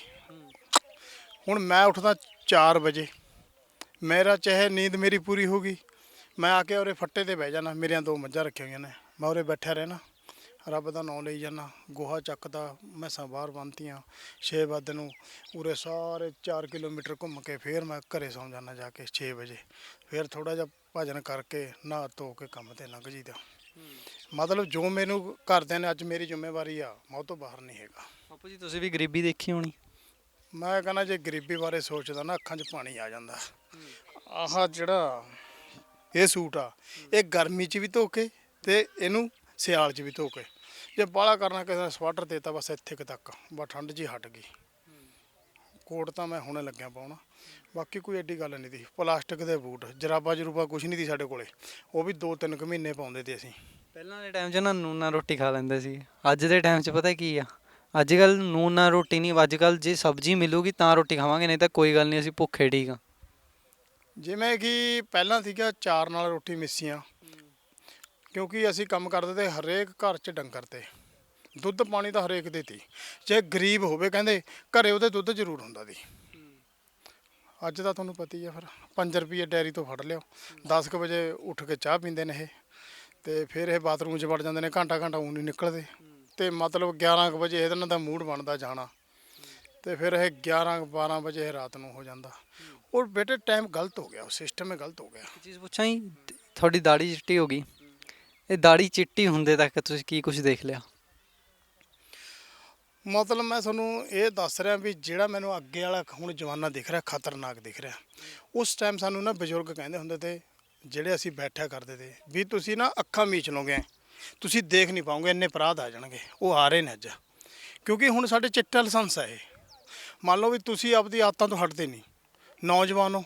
S6: ਹੁਣ ਮੈਂ ਉੱਠਦਾ 4 ਵਜੇ ਮੇਰਾ ਚਾਹੇ ਨੀਂਦ ਮੇਰੀ ਪੂਰੀ ਹੋ ਗਈ। ਮੈਂ ਆ ਕੇ ਉਰੇ ਫੱਟੇ ਤੇ ਬਹਿ ਜਾਣਾ, ਮੇਰੀਆਂ ਦੋ ਮੱਝਾਂ ਰੱਖੀਆਂ ਹੋਈਆਂ ਨੇ। ਮੈਂ ਉਰੇ ਬੈਠਾ ਰਹਿਣਾ। ਰੱਬ ਦਾ ਨਾਮ ਲਈ ਜਾਣਾ ਗੋਹਾ ਚੱਕਦਾ, ਮੈਸਾਂ ਬਾਹਰ ਬੰਨਤੀਆਂ 6 ਵਜੇ ਨੂੰ ਉਰੇ ਸਾਰੇ 4 ਕਿਲੋਮੀਟਰ ਘੁੰਮ ਕੇ ਫੇਰ ਮੈਂ ਘਰੇ ਸੌਂ ਜਾਣਾ ਜਾ ਕੇ 6 ਵਜੇ। ਫੇਰ ਥੋੜਾ ਜਿਹਾ ਭਜਨ ਕਰਕੇ ਨਹਾ ਧੋ ਕੇ ਕੰਮ ਤੇ ਲੰਘ ਜੀਦਾ ਮਤਲਬ ਜੋ ਮੈਨੂੰ ਘਰਦਿਆਂ ਨੇ ਅੱਜ ਮੇਰੀ ਜ਼ਿੰਮੇਵਾਰੀ ਆ, ਮੈਂ ਉਹ ਤੋਂ ਬਾਹਰ ਨਹੀਂ ਹੈਗਾ।
S1: ਬਾਪੂ ਜੀ, ਤੁਸੀਂ ਵੀ ਗਰੀਬੀ ਦੇਖੀ ਹੋਣੀ।
S6: ਮੈਂ ਕਹਿੰਦਾ ਜੇ ਗਰੀਬੀ ਬਾਰੇ ਸੋਚਦਾ ਨਾ, ਅੱਖਾਂ 'ਚ ਪਾਣੀ ਆ ਜਾਂਦਾ। ਆਹ ਜਿਹੜਾ ਇਹ ਸੂਟ ਆ, ਇਹ ਗਰਮੀ 'ਚ ਵੀ ਧੋ ਕੇ ਤੇ ਇਹਨੂੰ ਸਿਆਲ 'ਚ ਵੀ ਧੋ ਕੇ ਜੇ ਬਾਹਲਾ ਕਰਨਾ ਕਿਸੇ ਨੇ ਸਵਾਟਰ ਦੇਤਾ, ਬਸ ਇੱਥੇ ਕੁ ਤੱਕ, ਬਸ ਠੰਡ ਜੀ ਹਟ ਗਈ। ਕੋਟ ਤਾਂ ਮੈਂ ਹੁਣੇ ਲੱਗਿਆ ਪਾਉਣਾ। ਬਾਕੀ ਕੋਈ ਐਡੀ ਗੱਲ ਨਹੀਂ ਦੀ ਪਲਾਸਟਿਕ ਦੇ ਬੂਟ, ਜਰਾਬਾ ਜਰੂਬਾ ਕੁਝ ਨਹੀਂ ਦੀ ਸਾਡੇ ਕੋਲੇ। ਉਹ ਵੀ 2-3 ਕੁ ਮਹੀਨੇ ਪਾਉਂਦੇ ਤੇ ਅਸੀਂ।
S1: ਪਹਿਲਾਂ ਦੇ ਟਾਈਮ 'ਚ ਨਾ ਨੂਨ ਰੋਟੀ ਖਾ ਲੈਂਦੇ ਸੀ। ਅੱਜ ਦੇ ਟਾਈਮ 'ਚ ਪਤਾ ਕੀ ਆ? ਅੱਜ ਕੱਲ ਨੂਨ ਨਾਲ ਰੋਟੀ ਨਹੀਂ ਅੱਜ ਕੱਲ ਜੇ ਸਬਜ਼ੀ ਮਿਲੂਗੀ ਤਾਂ ਰੋਟੀ ਖਾਵਾਂਗੇ, ਨਹੀਂ ਤਾਂ ਕੋਈ ਗੱਲ ਨਹੀਂ, ਅਸੀਂ ਭੁੱਖੇ ਠੀਕ ਆ
S6: ਜਿਵੇਂ ਕਿ ਪਹਿਲਾਂ ਸੀਗਾ ਚਾਰ ਨਾਲ ਰੋਟੀ ਮਿੱਸੀਆਂ। ਕਿਉਂਕਿ ਅਸੀਂ ਕੰਮ ਕਰਦੇ ਤੇ ਹਰੇਕ ਘਰ 'ਚ ਡੰਗਰ ਤੇ। ਦੁੱਧ ਪਾਣੀ ਤਾਂ ਹਰੇਕ ਦੇ ਤੀ। ਜੇ ਗਰੀਬ ਹੋਵੇ ਕਹਿੰਦੇ, ਘਰੇ ਉਹਦੇ ਦੁੱਧ ਜ਼ਰੂਰ ਹੁੰਦਾ ਸੀ। ਅੱਜ ਤਾਂ ਤੁਹਾਨੂੰ ਪਤਾ ਹੀ ਆ ਫਿਰ 5 ਰੁਪਏ ਡੈਰੀ ਤੋਂ ਫੜ ਲਿਓ 10 ਕੁ ਵਜੇ ਉੱਠ ਕੇ ਚਾਹ ਪੀਂਦੇ ਨੇ ਇਹ। ਤੇ ਫਿਰ ਇਹ ਬਾਥਰੂਮ 'ਚ ਵੜ ਜਾਂਦੇ ਨੇ ਘੰਟਾ ਘੰਟਾ ਉਹ ਨਹੀਂ ਨਿਕਲਦੇ। ਤੇ ਮਤਲਬ 11 ਕੁ ਵਜੇ ਇਹਨਾਂ ਦਾ ਮੂਡ ਬਣਦਾ ਜਾਣਾ। ਤੇ ਫਿਰ ਇਹ 11 12 ਵਜੇ ਰਾਤ ਨੂੰ ਹੋ ਜਾਂਦਾ। ਉਹ ਬੇਟੇ ਟਾਈਮ ਗਲਤ ਹੋ ਗਿਆ ਉਹ ਸਿਸਟਮ ਹੀ ਗਲਤ ਹੋ ਗਿਆ।
S1: ਚੀਜ਼ ਪੁੱਛਾਂ ਜੀ ਤੁਹਾਡੀ ਦਾੜੀ ਚਿੱਟੀ ਹੋ ਗਈ। ਇਹ ਦਾੜੀ ਚਿੱਟੀ ਹੁੰਦੇ ਤੱਕ ਤੁਸੀਂ ਕੀ ਕੁਝ ਦੇਖ ਲਿਆ?
S6: ਮਤਲਬ ਮੈਂ ਤੁਹਾਨੂੰ ਇਹ ਦੱਸ ਰਿਹਾ ਵੀ ਜਿਹੜਾ ਮੈਨੂੰ ਅੱਗੇ ਵਾਲਾ ਹੁਣ ਜਵਾਨਾ ਦਿਖ ਰਿਹਾ ਖਤਰਨਾਕ ਦਿਖ ਰਿਹਾ। ਉਸ ਟਾਈਮ ਸਾਨੂੰ ਨਾ ਬਜ਼ੁਰਗ ਕਹਿੰਦੇ ਹੁੰਦੇ ਤੇ ਜਿਹੜੇ ਅਸੀਂ ਬੈਠਿਆ ਕਰਦੇ ਤੇ ਵੀ ਤੁਸੀਂ ਨਾ ਅੱਖਾਂ ਮੀਚ ਲਓਗੇ। ਤੁਸੀਂ ਦੇਖ ਨਹੀਂ ਪਾਓਗੇ ਇੰਨੇ ਅਪਰਾਧ ਆ ਜਾਣਗੇ। ਉਹ ਆ ਰਹੇ ਨੇ ਅੱਜ। ਕਿਉਂਕਿ ਹੁਣ ਸਾਡੇ ਚਿੱਟਾ ਲਾਇਸੈਂਸ ਹੈ ਇਹ। ਮੰਨ ਲਓ ਵੀ ਤੁਸੀਂ ਆਪਦੀ ਆਦਤਾਂ ਤੋਂ ਹਟਦੇ ਨਹੀਂ। ਨੌਜਵਾਨੋ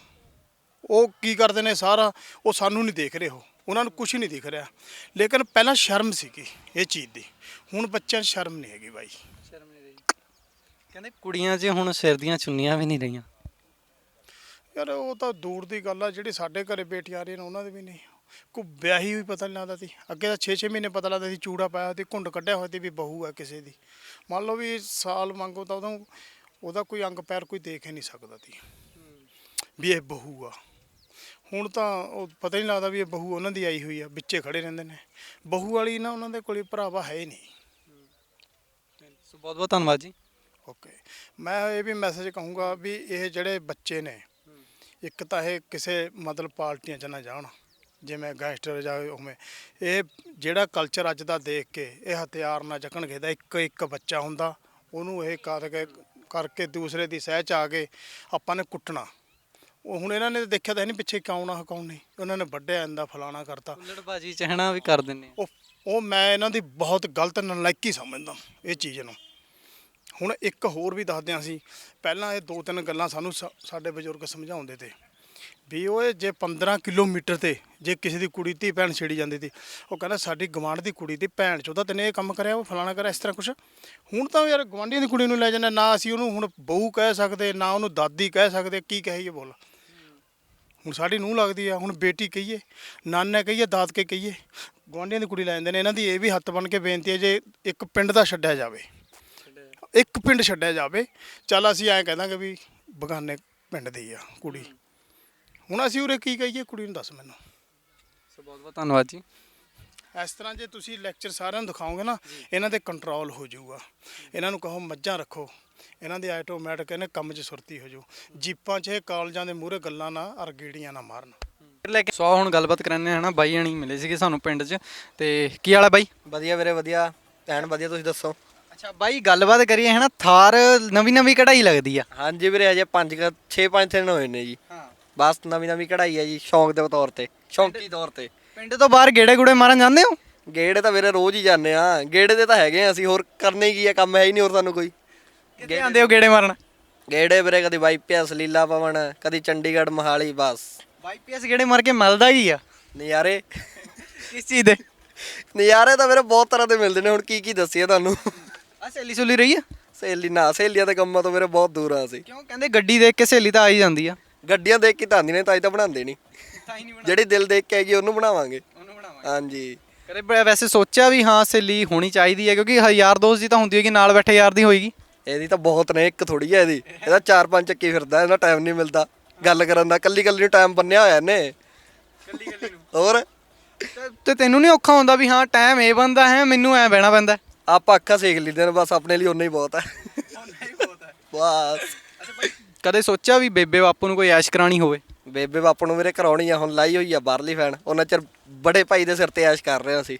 S6: ਉਹ ਕੀ ਕਰਦੇ ਨੇ ਸਾਰਾ ਉਹ ਸਾਨੂੰ ਨਹੀਂ ਦੇਖ ਰਹੇ ਹੋ ਉਹਨਾਂ ਨੂੰ ਕੁਝ ਨਹੀਂ ਦਿਖ ਰਿਹਾ। ਲੇਕਿਨ ਪਹਿਲਾਂ ਸ਼ਰਮ ਸੀਗੀ ਇਹ ਚੀਜ਼ ਦੀ। ਹੁਣ ਬੱਚਿਆਂ 'ਚ ਸ਼ਰਮ ਨਹੀਂ ਹੈਗੀ ਬਾਈ।
S1: ਕਹਿੰਦੇ ਕੁੜੀਆਂ 'ਚ ਹੁਣ ਸਿਰ ਦੀਆਂ ਚੁੰਨੀਆਂ ਵੀ ਨਹੀਂ ਰਹੀਆਂ।
S6: ਯਾਰ ਉਹ ਤਾਂ ਦੂਰ ਦੀ ਗੱਲ ਆ। ਜਿਹੜੀ ਸਾਡੇ ਘਰੇ ਬੇਟੀਆਂ ਆ ਰਹੀਆਂ ਨੇ ਉਹਨਾਂ ਦੇ ਵੀ ਨਹੀਂ। ਕੋ ਵਿਆਹੀ ਹੋਈ ਪਤਾ ਨਹੀਂ ਲੱਗਦਾ ਸੀ। ਅੱਗੇ ਤਾਂ 6-6 ਮਹੀਨੇ ਪਤਾ ਲੱਗਦਾ ਸੀ ਚੂੜਾ ਪਾਇਆ ਤੇ ਘੁੰਡ ਕੱਢਿਆ ਹੋਇਆ ਤੇ ਵੀ ਬਹੂ ਆ ਕਿਸੇ ਦੀ। ਮੰਨ ਲਓ ਵੀ ਸਾਲ ਮੰਗੋ ਤਾਂ ਉਹਦਾ ਉਹਦਾ ਕੋਈ ਅੰਗ ਪੈਰ ਕੋਈ ਦੇਖ ਹੀ ਨਹੀਂ ਸਕਦਾ ਸੀ ਵੀ ਇਹ ਬਹੂ ਆ। ਹੁਣ ਤਾਂ ਉਹ ਪਤਾ ਹੀ ਨਹੀਂ ਲੱਗਦਾ ਵੀ ਇਹ ਬਹੂ ਉਹਨਾਂ ਦੀ ਆਈ ਹੋਈ ਆ ਵਿੱਚੇ ਖੜੇ ਰਹਿੰਦੇ ਨੇ। ਬਹੂ ਵਾਲੀ ਨਾ ਉਹਨਾਂ ਦੇ ਕੋਲੇ ਭਰਾਵਾ ਹੈ ਹੀ ਨਹੀਂ।
S1: ਸੋ ਬਹੁਤ ਬਹੁਤ ਧੰਨਵਾਦ ਜੀ।
S6: ਓਕੇ। ਮੈਂ ਇਹ ਵੀ ਮੈਸੇਜ ਕਹੂੰਗਾ ਵੀ ਇਹ ਜਿਹੜੇ ਬੱਚੇ ਨੇ ਇੱਕ ਤਾਂ ਇਹ ਕਿਸੇ ਮਤਲਬ ਪਾਰਟੀਆਂ 'ਚ ਨਾ ਜਾਣ। ਜਿਵੇਂ ਗੈਂਗਸਟਰ ਜਾਂ ਉਵੇਂ। ਇਹ ਜਿਹੜਾ ਕਲਚਰ ਅੱਜ ਦਾ ਦੇਖ ਕੇ ਇਹ ਹਥਿਆਰ ਨਾ ਚੱਕਣਗੇ ਦਾ ਇੱਕ ਇੱਕ ਬੱਚਾ ਹੁੰਦਾ ਉਹਨੂੰ ਇਹ ਕਰਕੇ ਕਰਕੇ ਦੂਸਰੇ ਦੀ ਸਹਿ ਚ ਆ ਕੇ ਆਪਾਂ ਨੇ ਕੁੱਟਣਾ। ਉਹ ਹੁਣ ਇਹਨਾਂ ਨੇ ਦੇਖਿਆ ਤਾਂ ਨਹੀਂ ਪਿੱਛੇ ਕੌਣ ਆ ਕੌਣ ਨਹੀਂ। ਉਹਨਾਂ ਨੇ ਵੱਢਿਆ ਜਾਂਦਾ ਫਲਾਣਾ ਕਰਤਾ।
S1: ਉਲੜਬਾਜੀ ਚ ਹਨਾ ਵੀ ਕਰ ਦਿੰਨੇ।
S6: ਉਹ ਉਹ ਮੈਂ ਇਹਨਾਂ ਦੀ ਬਹੁਤ ਗਲਤ ਨਲਾਇਕੀ ਸਮਝਦਾ ਇਹ ਚੀਜ਼ ਨੂੰ। ਹੁਣ ਇੱਕ ਹੋਰ ਵੀ ਦੱਸਦੇ ਹਾਂ ਅਸੀਂ ਪਹਿਲਾਂ ਇਹ ਦੋ ਤਿੰਨ ਗੱਲਾਂ ਸਾਨੂੰ ਸਾਡੇ ਬਜ਼ੁਰਗ ਸਮਝਾਉਂਦੇ ਤੇ। ਵੀ ਉਹ ਜੇ 15 ਕਿਲੋਮੀਟਰ ਤੇ ਜੇ ਕਿਸੇ ਦੀ ਕੁੜੀ ਧੀ ਭੈਣ ਛੇੜੀ ਜਾਂਦੀ ਸੀ, ਉਹ ਕਹਿੰਦਾ ਸਾਡੀ ਗਵਾਂਢ ਦੀ ਕੁੜੀ ਦੀ ਭੈਣ ਚੋਦਾ ਤੈਨੇ ਇਹ ਕੰਮ ਕਰਿਆ ਉਹ ਫਲਾਣਾ ਕਰਿਆ, ਇਸ ਤਰ੍ਹਾਂ ਕੁਛ? ਹੁਣ ਤਾਂ ਯਾਰ ਗਵਾਂਢੀਆਂ ਦੀ ਕੁੜੀ ਨੂੰ ਲੈ ਜਾਂਦੇ ਨਾ ਅਸੀਂ ਉਹਨੂੰ ਹੁਣ ਬਹੂ ਕਹਿ ਸਕਦੇ, ਨਾ ਉਹਨੂੰ ਦਾਦੀ ਕਹਿ ਸਕਦੇ, ਕੀ ਕਹੀਏ ਬੋਲ? ਹੁਣ ਸਾਡੀ ਨੂੰਹ ਲੱਗਦੀ ਆ, ਹੁਣ ਬੇਟੀ ਕਹੀਏ, ਨਾਨਾ ਕਹੀਏ, ਦਾਦਕੇ ਕਹੀਏ ਗਵਾਂਢੀਆਂ ਦੀ ਕੁੜੀ ਲੈ ਜਾਂਦੇ ਨੇ, ਇਹਨਾਂ ਦੀ ਇਹ ਵੀ ਹੱਥ ਬਣ ਕੇ ਬੇਨਤੀ ਹੈ ਜੇ ਇੱਕ ਪਿੰਡ ਦਾ ਛੱਡਿਆ ਜਾਵੇ, ਇੱਕ ਪਿੰਡ ਛੱਡਿਆ ਜਾਵੇ, ਚੱਲ ਅਸੀਂ ਐਂ ਕਹਿ ਦਾਂਗੇ ਵੀ ਬਗਾਨੇ ਪਿੰਡ ਦੀ ਆ ਕੁੜੀ। ਹੁਣ ਅਸੀਂ ਉਰੇ ਕੀ ਕਹੀਏ ਕੁੜੀ ਨੂੰ ਦੱਸ ਮੈਨੂੰ।
S1: ਸੋ ਬਹੁਤ ਬਹੁਤ ਧੰਨਵਾਦ ਜੀ।
S6: ਇਸ ਤਰ੍ਹਾਂ ਜੇ ਤੁਸੀਂ ਲੈਕਚਰ ਸਾਰਿਆਂ ਨੂੰ ਦਿਖਾਓਗੇ ਨਾ ਇਹਨਾਂ ਤੇ ਕੰਟਰੋਲ ਹੋ ਜਾਊਗਾ। ਇਹਨਾਂ ਨੂੰ ਕਹੋ ਮੱਝਾਂ ਰੱਖੋ। ਇਹਨਾਂ ਦੇ ਆਟੋਮੈਟਿਕ ਇਹਨੇ ਕੰਮ 'ਚ ਸੁਰਤੀ ਹੋ ਜਾਊ। ਜੀਪਾਂ 'ਚ ਇਹ ਕਾਲਜਾਂ ਦੇ ਮੂਹਰੇ ਗੱਲਾਂ ਨਾ ਅਰ ਗੇੜੀਆਂ ਨਾ ਮਾਰਨ।
S1: ਲੈ ਕੇ ਸੋ ਹੁਣ ਗੱਲਬਾਤ ਕਰਾਂਦੇ ਹਾਂ ਨਾ ਬਾਈ ਹਣੀ ਮਿਲੇ ਸੀਗੇ ਸਾਨੂੰ ਪਿੰਡ 'ਚ। ਤੇ ਕੀ ਵਾਲਾ ਬਾਈ?
S7: ਵਧੀਆ ਵੀਰੇ ਵਧੀਆ। ਐਨ ਵਧੀਆ ਤੁਸੀਂ ਦੱਸੋ?
S1: ਅੱਛਾ ਬਾਈ ਗੱਲਬਾਤ ਕਰੀਏ ਹੈ ਨਾ ਥਾਰ ਨਵੀਂ ਨਵੀਂ ਕਢਾਈ ਲੱਗਦੀ ਆ।
S7: ਹਾਂਜੀ ਵੀਰੇ ਅਜੇ 5 6 5 ਦਿਨ ਹੋਏ ਨੇ ਜੀ।
S1: ਹਾਂ।
S7: ਬਸ ਨਵੀਂ ਨਵੀਂ ਕਢਾਈ ਹੈ ਜੀ ਸ਼ੌਂਕ ਦੇ ਤੌਰ ਤੇ ਸ਼ੌਂਕੀ ਤੌਰ ਤੇ।
S1: ਪਿੰਡ ਤੋਂ ਬਾਹਰ ਗੇੜੇ ਗੂੜੇ ਮਾਰਨ ਜਾਂਦੇ ਹੋ?
S7: ਗੇੜੇ ਤਾਂ ਵੀਰੇ ਰੋਜ਼ ਹੀ ਜਾਂਦੇ ਆ ਗੇੜੇ ਦੇ ਤਾਂ ਹੈਗੇ ਆ ਅਸੀਂ ਹੋਰ ਕਰਨੇ ਕੀ ਆ ਕੰਮ ਹੈ ਹੀ ਨਹੀਂ ਹੋਰ ਸਾਨੂੰ ਕੋਈ।
S1: ਕਿੱਥੇ ਆਉਂਦੇ ਹੋ ਗੇੜੇ ਮਾਰਨ?
S7: ਗੇੜੇ ਵੀਰੇ ਕਦੀ ਵਾਈਪੀਐਸ ਲੀਲਾ ਭਵਨ ਕਦੀ ਚੰਡੀਗੜ੍ਹ ਮਹਾਲੀ ਬਸ।
S1: ਬਾਈ ਪੀਐਸ ਗੇੜੇ ਮਾਰ ਕੇ ਮਿਲਦਾ ਹੀ ਆ?
S7: ਨਜ਼ਾਰੇ।
S1: ਕਿਸ ਚੀਜ਼ ਦੇ?
S7: ਨਜ਼ਾਰੇ ਤਾਂ ਵੀਰੇ ਬਹੁਤ ਤਰ੍ਹਾਂ ਦੇ ਮਿਲਦੇ ਨੇ ਹੁਣ ਕੀ ਕੀ ਦੱਸੀਏ ਤੁਹਾਨੂੰ।
S1: ਆ ਸਹੇਲੀ ਸੁਲੀ ਰਹੀ ਆ?
S7: ਸਹੇਲੀ ਨਾ ਸਹੇਲੀਆਂ ਦੇ ਕੰਮਾਂ ਤੋਂ ਵੀਰੇ ਬਹੁਤ ਦੂਰ ਆ ਅਸੀਂ।
S1: ਕਿਉਂ? ਕਹਿੰਦੇ ਗੱਡੀ ਦੇਖ ਕੇ ਸਹੇਲੀ ਤਾਂ ਆ ਹੀ ਜਾਂਦੀ ਆ।
S7: ਗੱਡੀਆਂ ਦੇਖ ਕੇ ਤਾਂ ਆਉਂਦੀ ਨੇ ਤਾਂ ਹੀ ਤਾਂ ਬਣਾਉਂਦੇ ਨਹੀਂ
S1: ਤਾਂ ਹੀ ਨਹੀਂ
S7: ਜਿਹੜੀ ਦਿਲ ਦੇਖ ਕੇ ਆਏਗੀ ਉਹਨੂੰ ਬਣਾਵਾਂਗੇ।
S1: ਉਹਨੂੰ ਬਣਾਵਾਂਗੇ।
S7: ਹਾਂਜੀ।
S1: ਕਦੇ ਬ- ਵੈਸੇ ਸੋਚਿਆ ਵੀ ਹਾਂ ਸਹੇਲੀ ਹੋਣੀ ਚਾਹੀਦੀ ਹੈ ਕਿਉਂਕਿ ਹ- ਯਾਰ ਦੋਸਤ ਦੀ ਤਾਂ ਹੁੰਦੀ ਹੋਏਗੀ ਨਾਲ ਬੈਠੇ ਯਾਰ ਦੀ ਹੋਏਗੀ।
S7: ਇਹਦੀ ਤਾਂ ਬਹੁਤ ਨੇ ਇੱਕ ਥੋੜੀ ਹੈ ਇਹਦੀ। ਇਹਦਾ ਚਾਰ ਪੰਜ ਚੱਕੀ ਫਿਰਦਾ ਇਹਦਾ ਟਾਈਮ ਨਹੀਂ ਮਿਲਦਾ। ਗੱਲ ਕਰਨ ਦਾ ਕੱਲੀ ਕੱਲੀ ਨੂੰ ਟਾਈਮ ਬੰਨਿਆ ਹੋਇਆ ਇਹਨੇ। ਕੱਲੀ ਕੱਲੀ ਨੂੰ। ਹੋਰ?
S1: ਤੇ- ਤੇ ਤੈਨੂੰ ਨਹੀਂ ਔਖਾ ਹੁੰਦਾ ਵੀ ਹਾਂ ਟਾਈਮ ਇਹ ਬੰਦਾ ਹੈ ਮੈਨੂੰ ਐ ਬਹਿਣਾ ਪੈਂਦਾ?
S7: ਆਪਾਂ ਅੱਖਾਂ ਸੇਕ ਲਈਦੇ ਨੇ ਬਸ ਆਪਣੇ ਲਈ ਓਨਾ ਹੀ ਬਹੁਤ ਹੈ। ਬਸ।
S1: ਕਦੇ ਸੋਚਿਆ ਵੀ ਬੇਬੇ ਬਾਪੂ ਨੂੰ ਕੋਈ ਐਸ਼ ਕਰਾਣੀ ਹੋਵੇ?
S7: ਬੇਬੇ ਬਾਪੂ ਨੂੰ ਮੇਰੇ ਕਰਾਉਣੀ ਆ ਹੁਣ ਲਾਈ ਹੋਈ ਆ ਬਾਹਰਲੀ ਫੈਨ। ਉਹਨਾਂ ਚਿਰ ਬੜੇ ਭਾਈ ਦੇ ਸਿਰ ਤੇ ਐਸ਼ ਕਰ ਰਹੇ ਅਸੀਂ।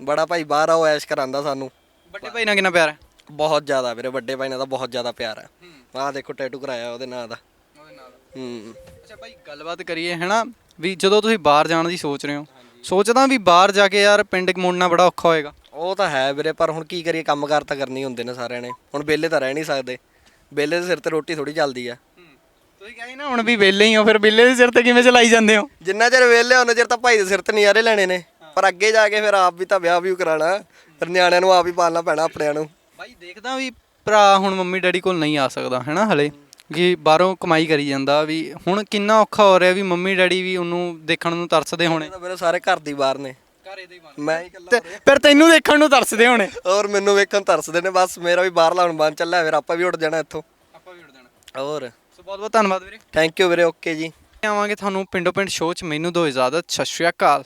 S7: ਬੜਾ ਭਾਈ ਬਾਹਰ ਆ ਉਹ ਐਸ਼ ਕਰਾਂਦਾ ਸਾਨੂੰ।
S1: ਵੱਡੇ ਭਾਈ ਨਾਲ ਕਿੰਨਾ ਪਿਆਰ ਹੈ?
S7: ਬਹੁਤ ਜ਼ਿਆਦਾ ਵੀਰੇ ਵੱਡੇ ਭਾਈ ਨਾਲ ਤਾਂ ਬਹੁਤ ਜ਼ਿਆਦਾ ਪਿਆਰ ਹੈ। ਆਹ ਦੇਖੋ ਟੈਟੂ ਕਰਾਇਆ ਉਹਦੇ ਨਾਂ ਦਾ।
S1: ਉਹਦੇ ਨਾਲ
S7: ਹੂੰ।
S1: ਅੱਛਾ ਭਾਈ ਗੱਲਬਾਤ ਕਰੀਏ ਹੈਨਾ? ਵੀ ਜਦੋਂ ਤੁਸੀਂ ਬਾਹਰ ਜਾਣ ਦੀ ਸੋਚ ਰਹੇ ਹੋ ਸੋਚਦਾ ਵੀ ਬਾਹਰ ਜਾ ਕੇ ਯਾਰ ਪਿੰਡ ਮੁੜਨਾ ਬੜਾ ਔਖਾ ਹੋਏਗਾ।
S7: ਉਹ ਤਾਂ ਹੈ ਵੀਰੇ ਪਰ ਹੁਣ ਕੀ ਕਰੀਏ ਕੰਮਕਾਰ ਤਾਂ ਕਰਨੇ ਹੁੰਦੇ ਨੇ ਸਾਰਿਆਂ ਨੇ। ਹੁਣ ਵਿਹਲੇ ਤਾਂ ਰਹਿ ਨਹੀਂ ਸਕਦੇ। ਵਿਹਲੇ ਦੇ ਸਿਰ ਤੇ ਰੋਟੀ ਥੋੜੀ ਚੱਲਦੀ ਆ।
S1: ਤੁਸੀਂ ਕਹੇ ਨਾ ਹੁਣ ਵੀ ਵਿਹਲੇ ਹੀ ਹੋ ਫਿਰ ਵਿਹਲੇ ਦੇ ਸਿਰ ਤੇ ਕਿਵੇਂ ਚਲਾਈ ਜਾਂਦੇ ਹੋ?
S7: ਜਿੰਨਾ ਚਿਰ ਵਿਹਲੇ ਉਹਨਾਂ ਚਿਰ ਤਾਂ ਭਾਈ ਦੇ ਸਿਰ ਤੇ ਨਜ਼ਾਰੇ ਲੈਣੇ ਨੇ। ਪਰ ਅੱਗੇ ਜਾ ਕੇ ਫਿਰ ਆਪ ਵੀ ਤਾਂ ਵਿਆਹ ਵੀ ਕਰਾਣਾ ਫਿਰ ਨਿਆਣਿਆਂ ਨੂੰ ਆਪ ਹੀ ਪਾਲਣਾ ਪੈਣਾ ਆਪਣਿਆਂ ਨੂੰ।
S1: ਭਾਈ ਦੇਖਦਾ ਵੀ ਭਰਾ ਹੁਣ ਮੰਮੀ ਡੈਡੀ ਕੋਲ ਨਹੀਂ ਆ ਸਕਦਾ ਹੈਨਾ ਹਲੇ? ਕਿ ਬਾਹਰੋਂ ਕਮਾਈ ਕਰੀ ਜਾਂਦਾ ਵੀ ਹੁਣ ਕਿੰਨਾ ਔਖਾ ਹੋ ਰਿਹਾ ਵੀ ਮੰਮੀ ਡੈਡੀ ਵੀ ਉਹਨੂੰ ਦੇਖਣ ਨੂੰ ਤਰਸਦੇ ਹੋਣੇ।
S7: ਤਾਂ ਵੀਰੇ ਸਾਰੇ ਘਰ ਦੀ ਬਾਹਰ ਨੇ।
S1: ਘਰੇ
S7: ਮੈਂ ਹੀ ਇਕੱਲਾ
S1: ਤੇ ਫਿਰ ਤੈਨੂੰ ਦੇਖਣ ਨੂੰ ਤਰਸਦੇ ਹੋਣੇ।
S7: ਔਰ ਮੈਨੂੰ ਵੇਖਣ ਤਰਸਦੇ ਨੇ ਬਸ ਮੇਰਾ ਵੀ ਬਾਹਰ ਲਾਉਣ ਬੰਦ ਚੱਲਿਆ ਫਿਰ ਆਪਾਂ ਵੀ ਉੱਡ ਜਾਣਾ ਇੱਥੋਂ।
S1: ਆਪਾਂ ਵੀ ਉੜ ਜਾਣਾ।
S7: ਹੋਰ?
S1: ਸੋ ਬਹੁਤ ਬਹੁਤ ਧੰਨਵਾਦ ਵੀਰੇ।
S7: ਥੈਂਕ ਯੂ ਵੀਰੇ ਓਕੇ ਜੀ।
S1: ਆਵਾਂਗੇ ਤੁਹਾਨੂੰ ਪਿੰਡੋ ਪਿੰਡ ਸ਼ੋਅ 'ਚ ਮੈਨੂੰ ਦੋ ਇਜਾਜ਼ਤ ਸਤਿ ਸ਼੍ਰੀ ਅਕਾਲ।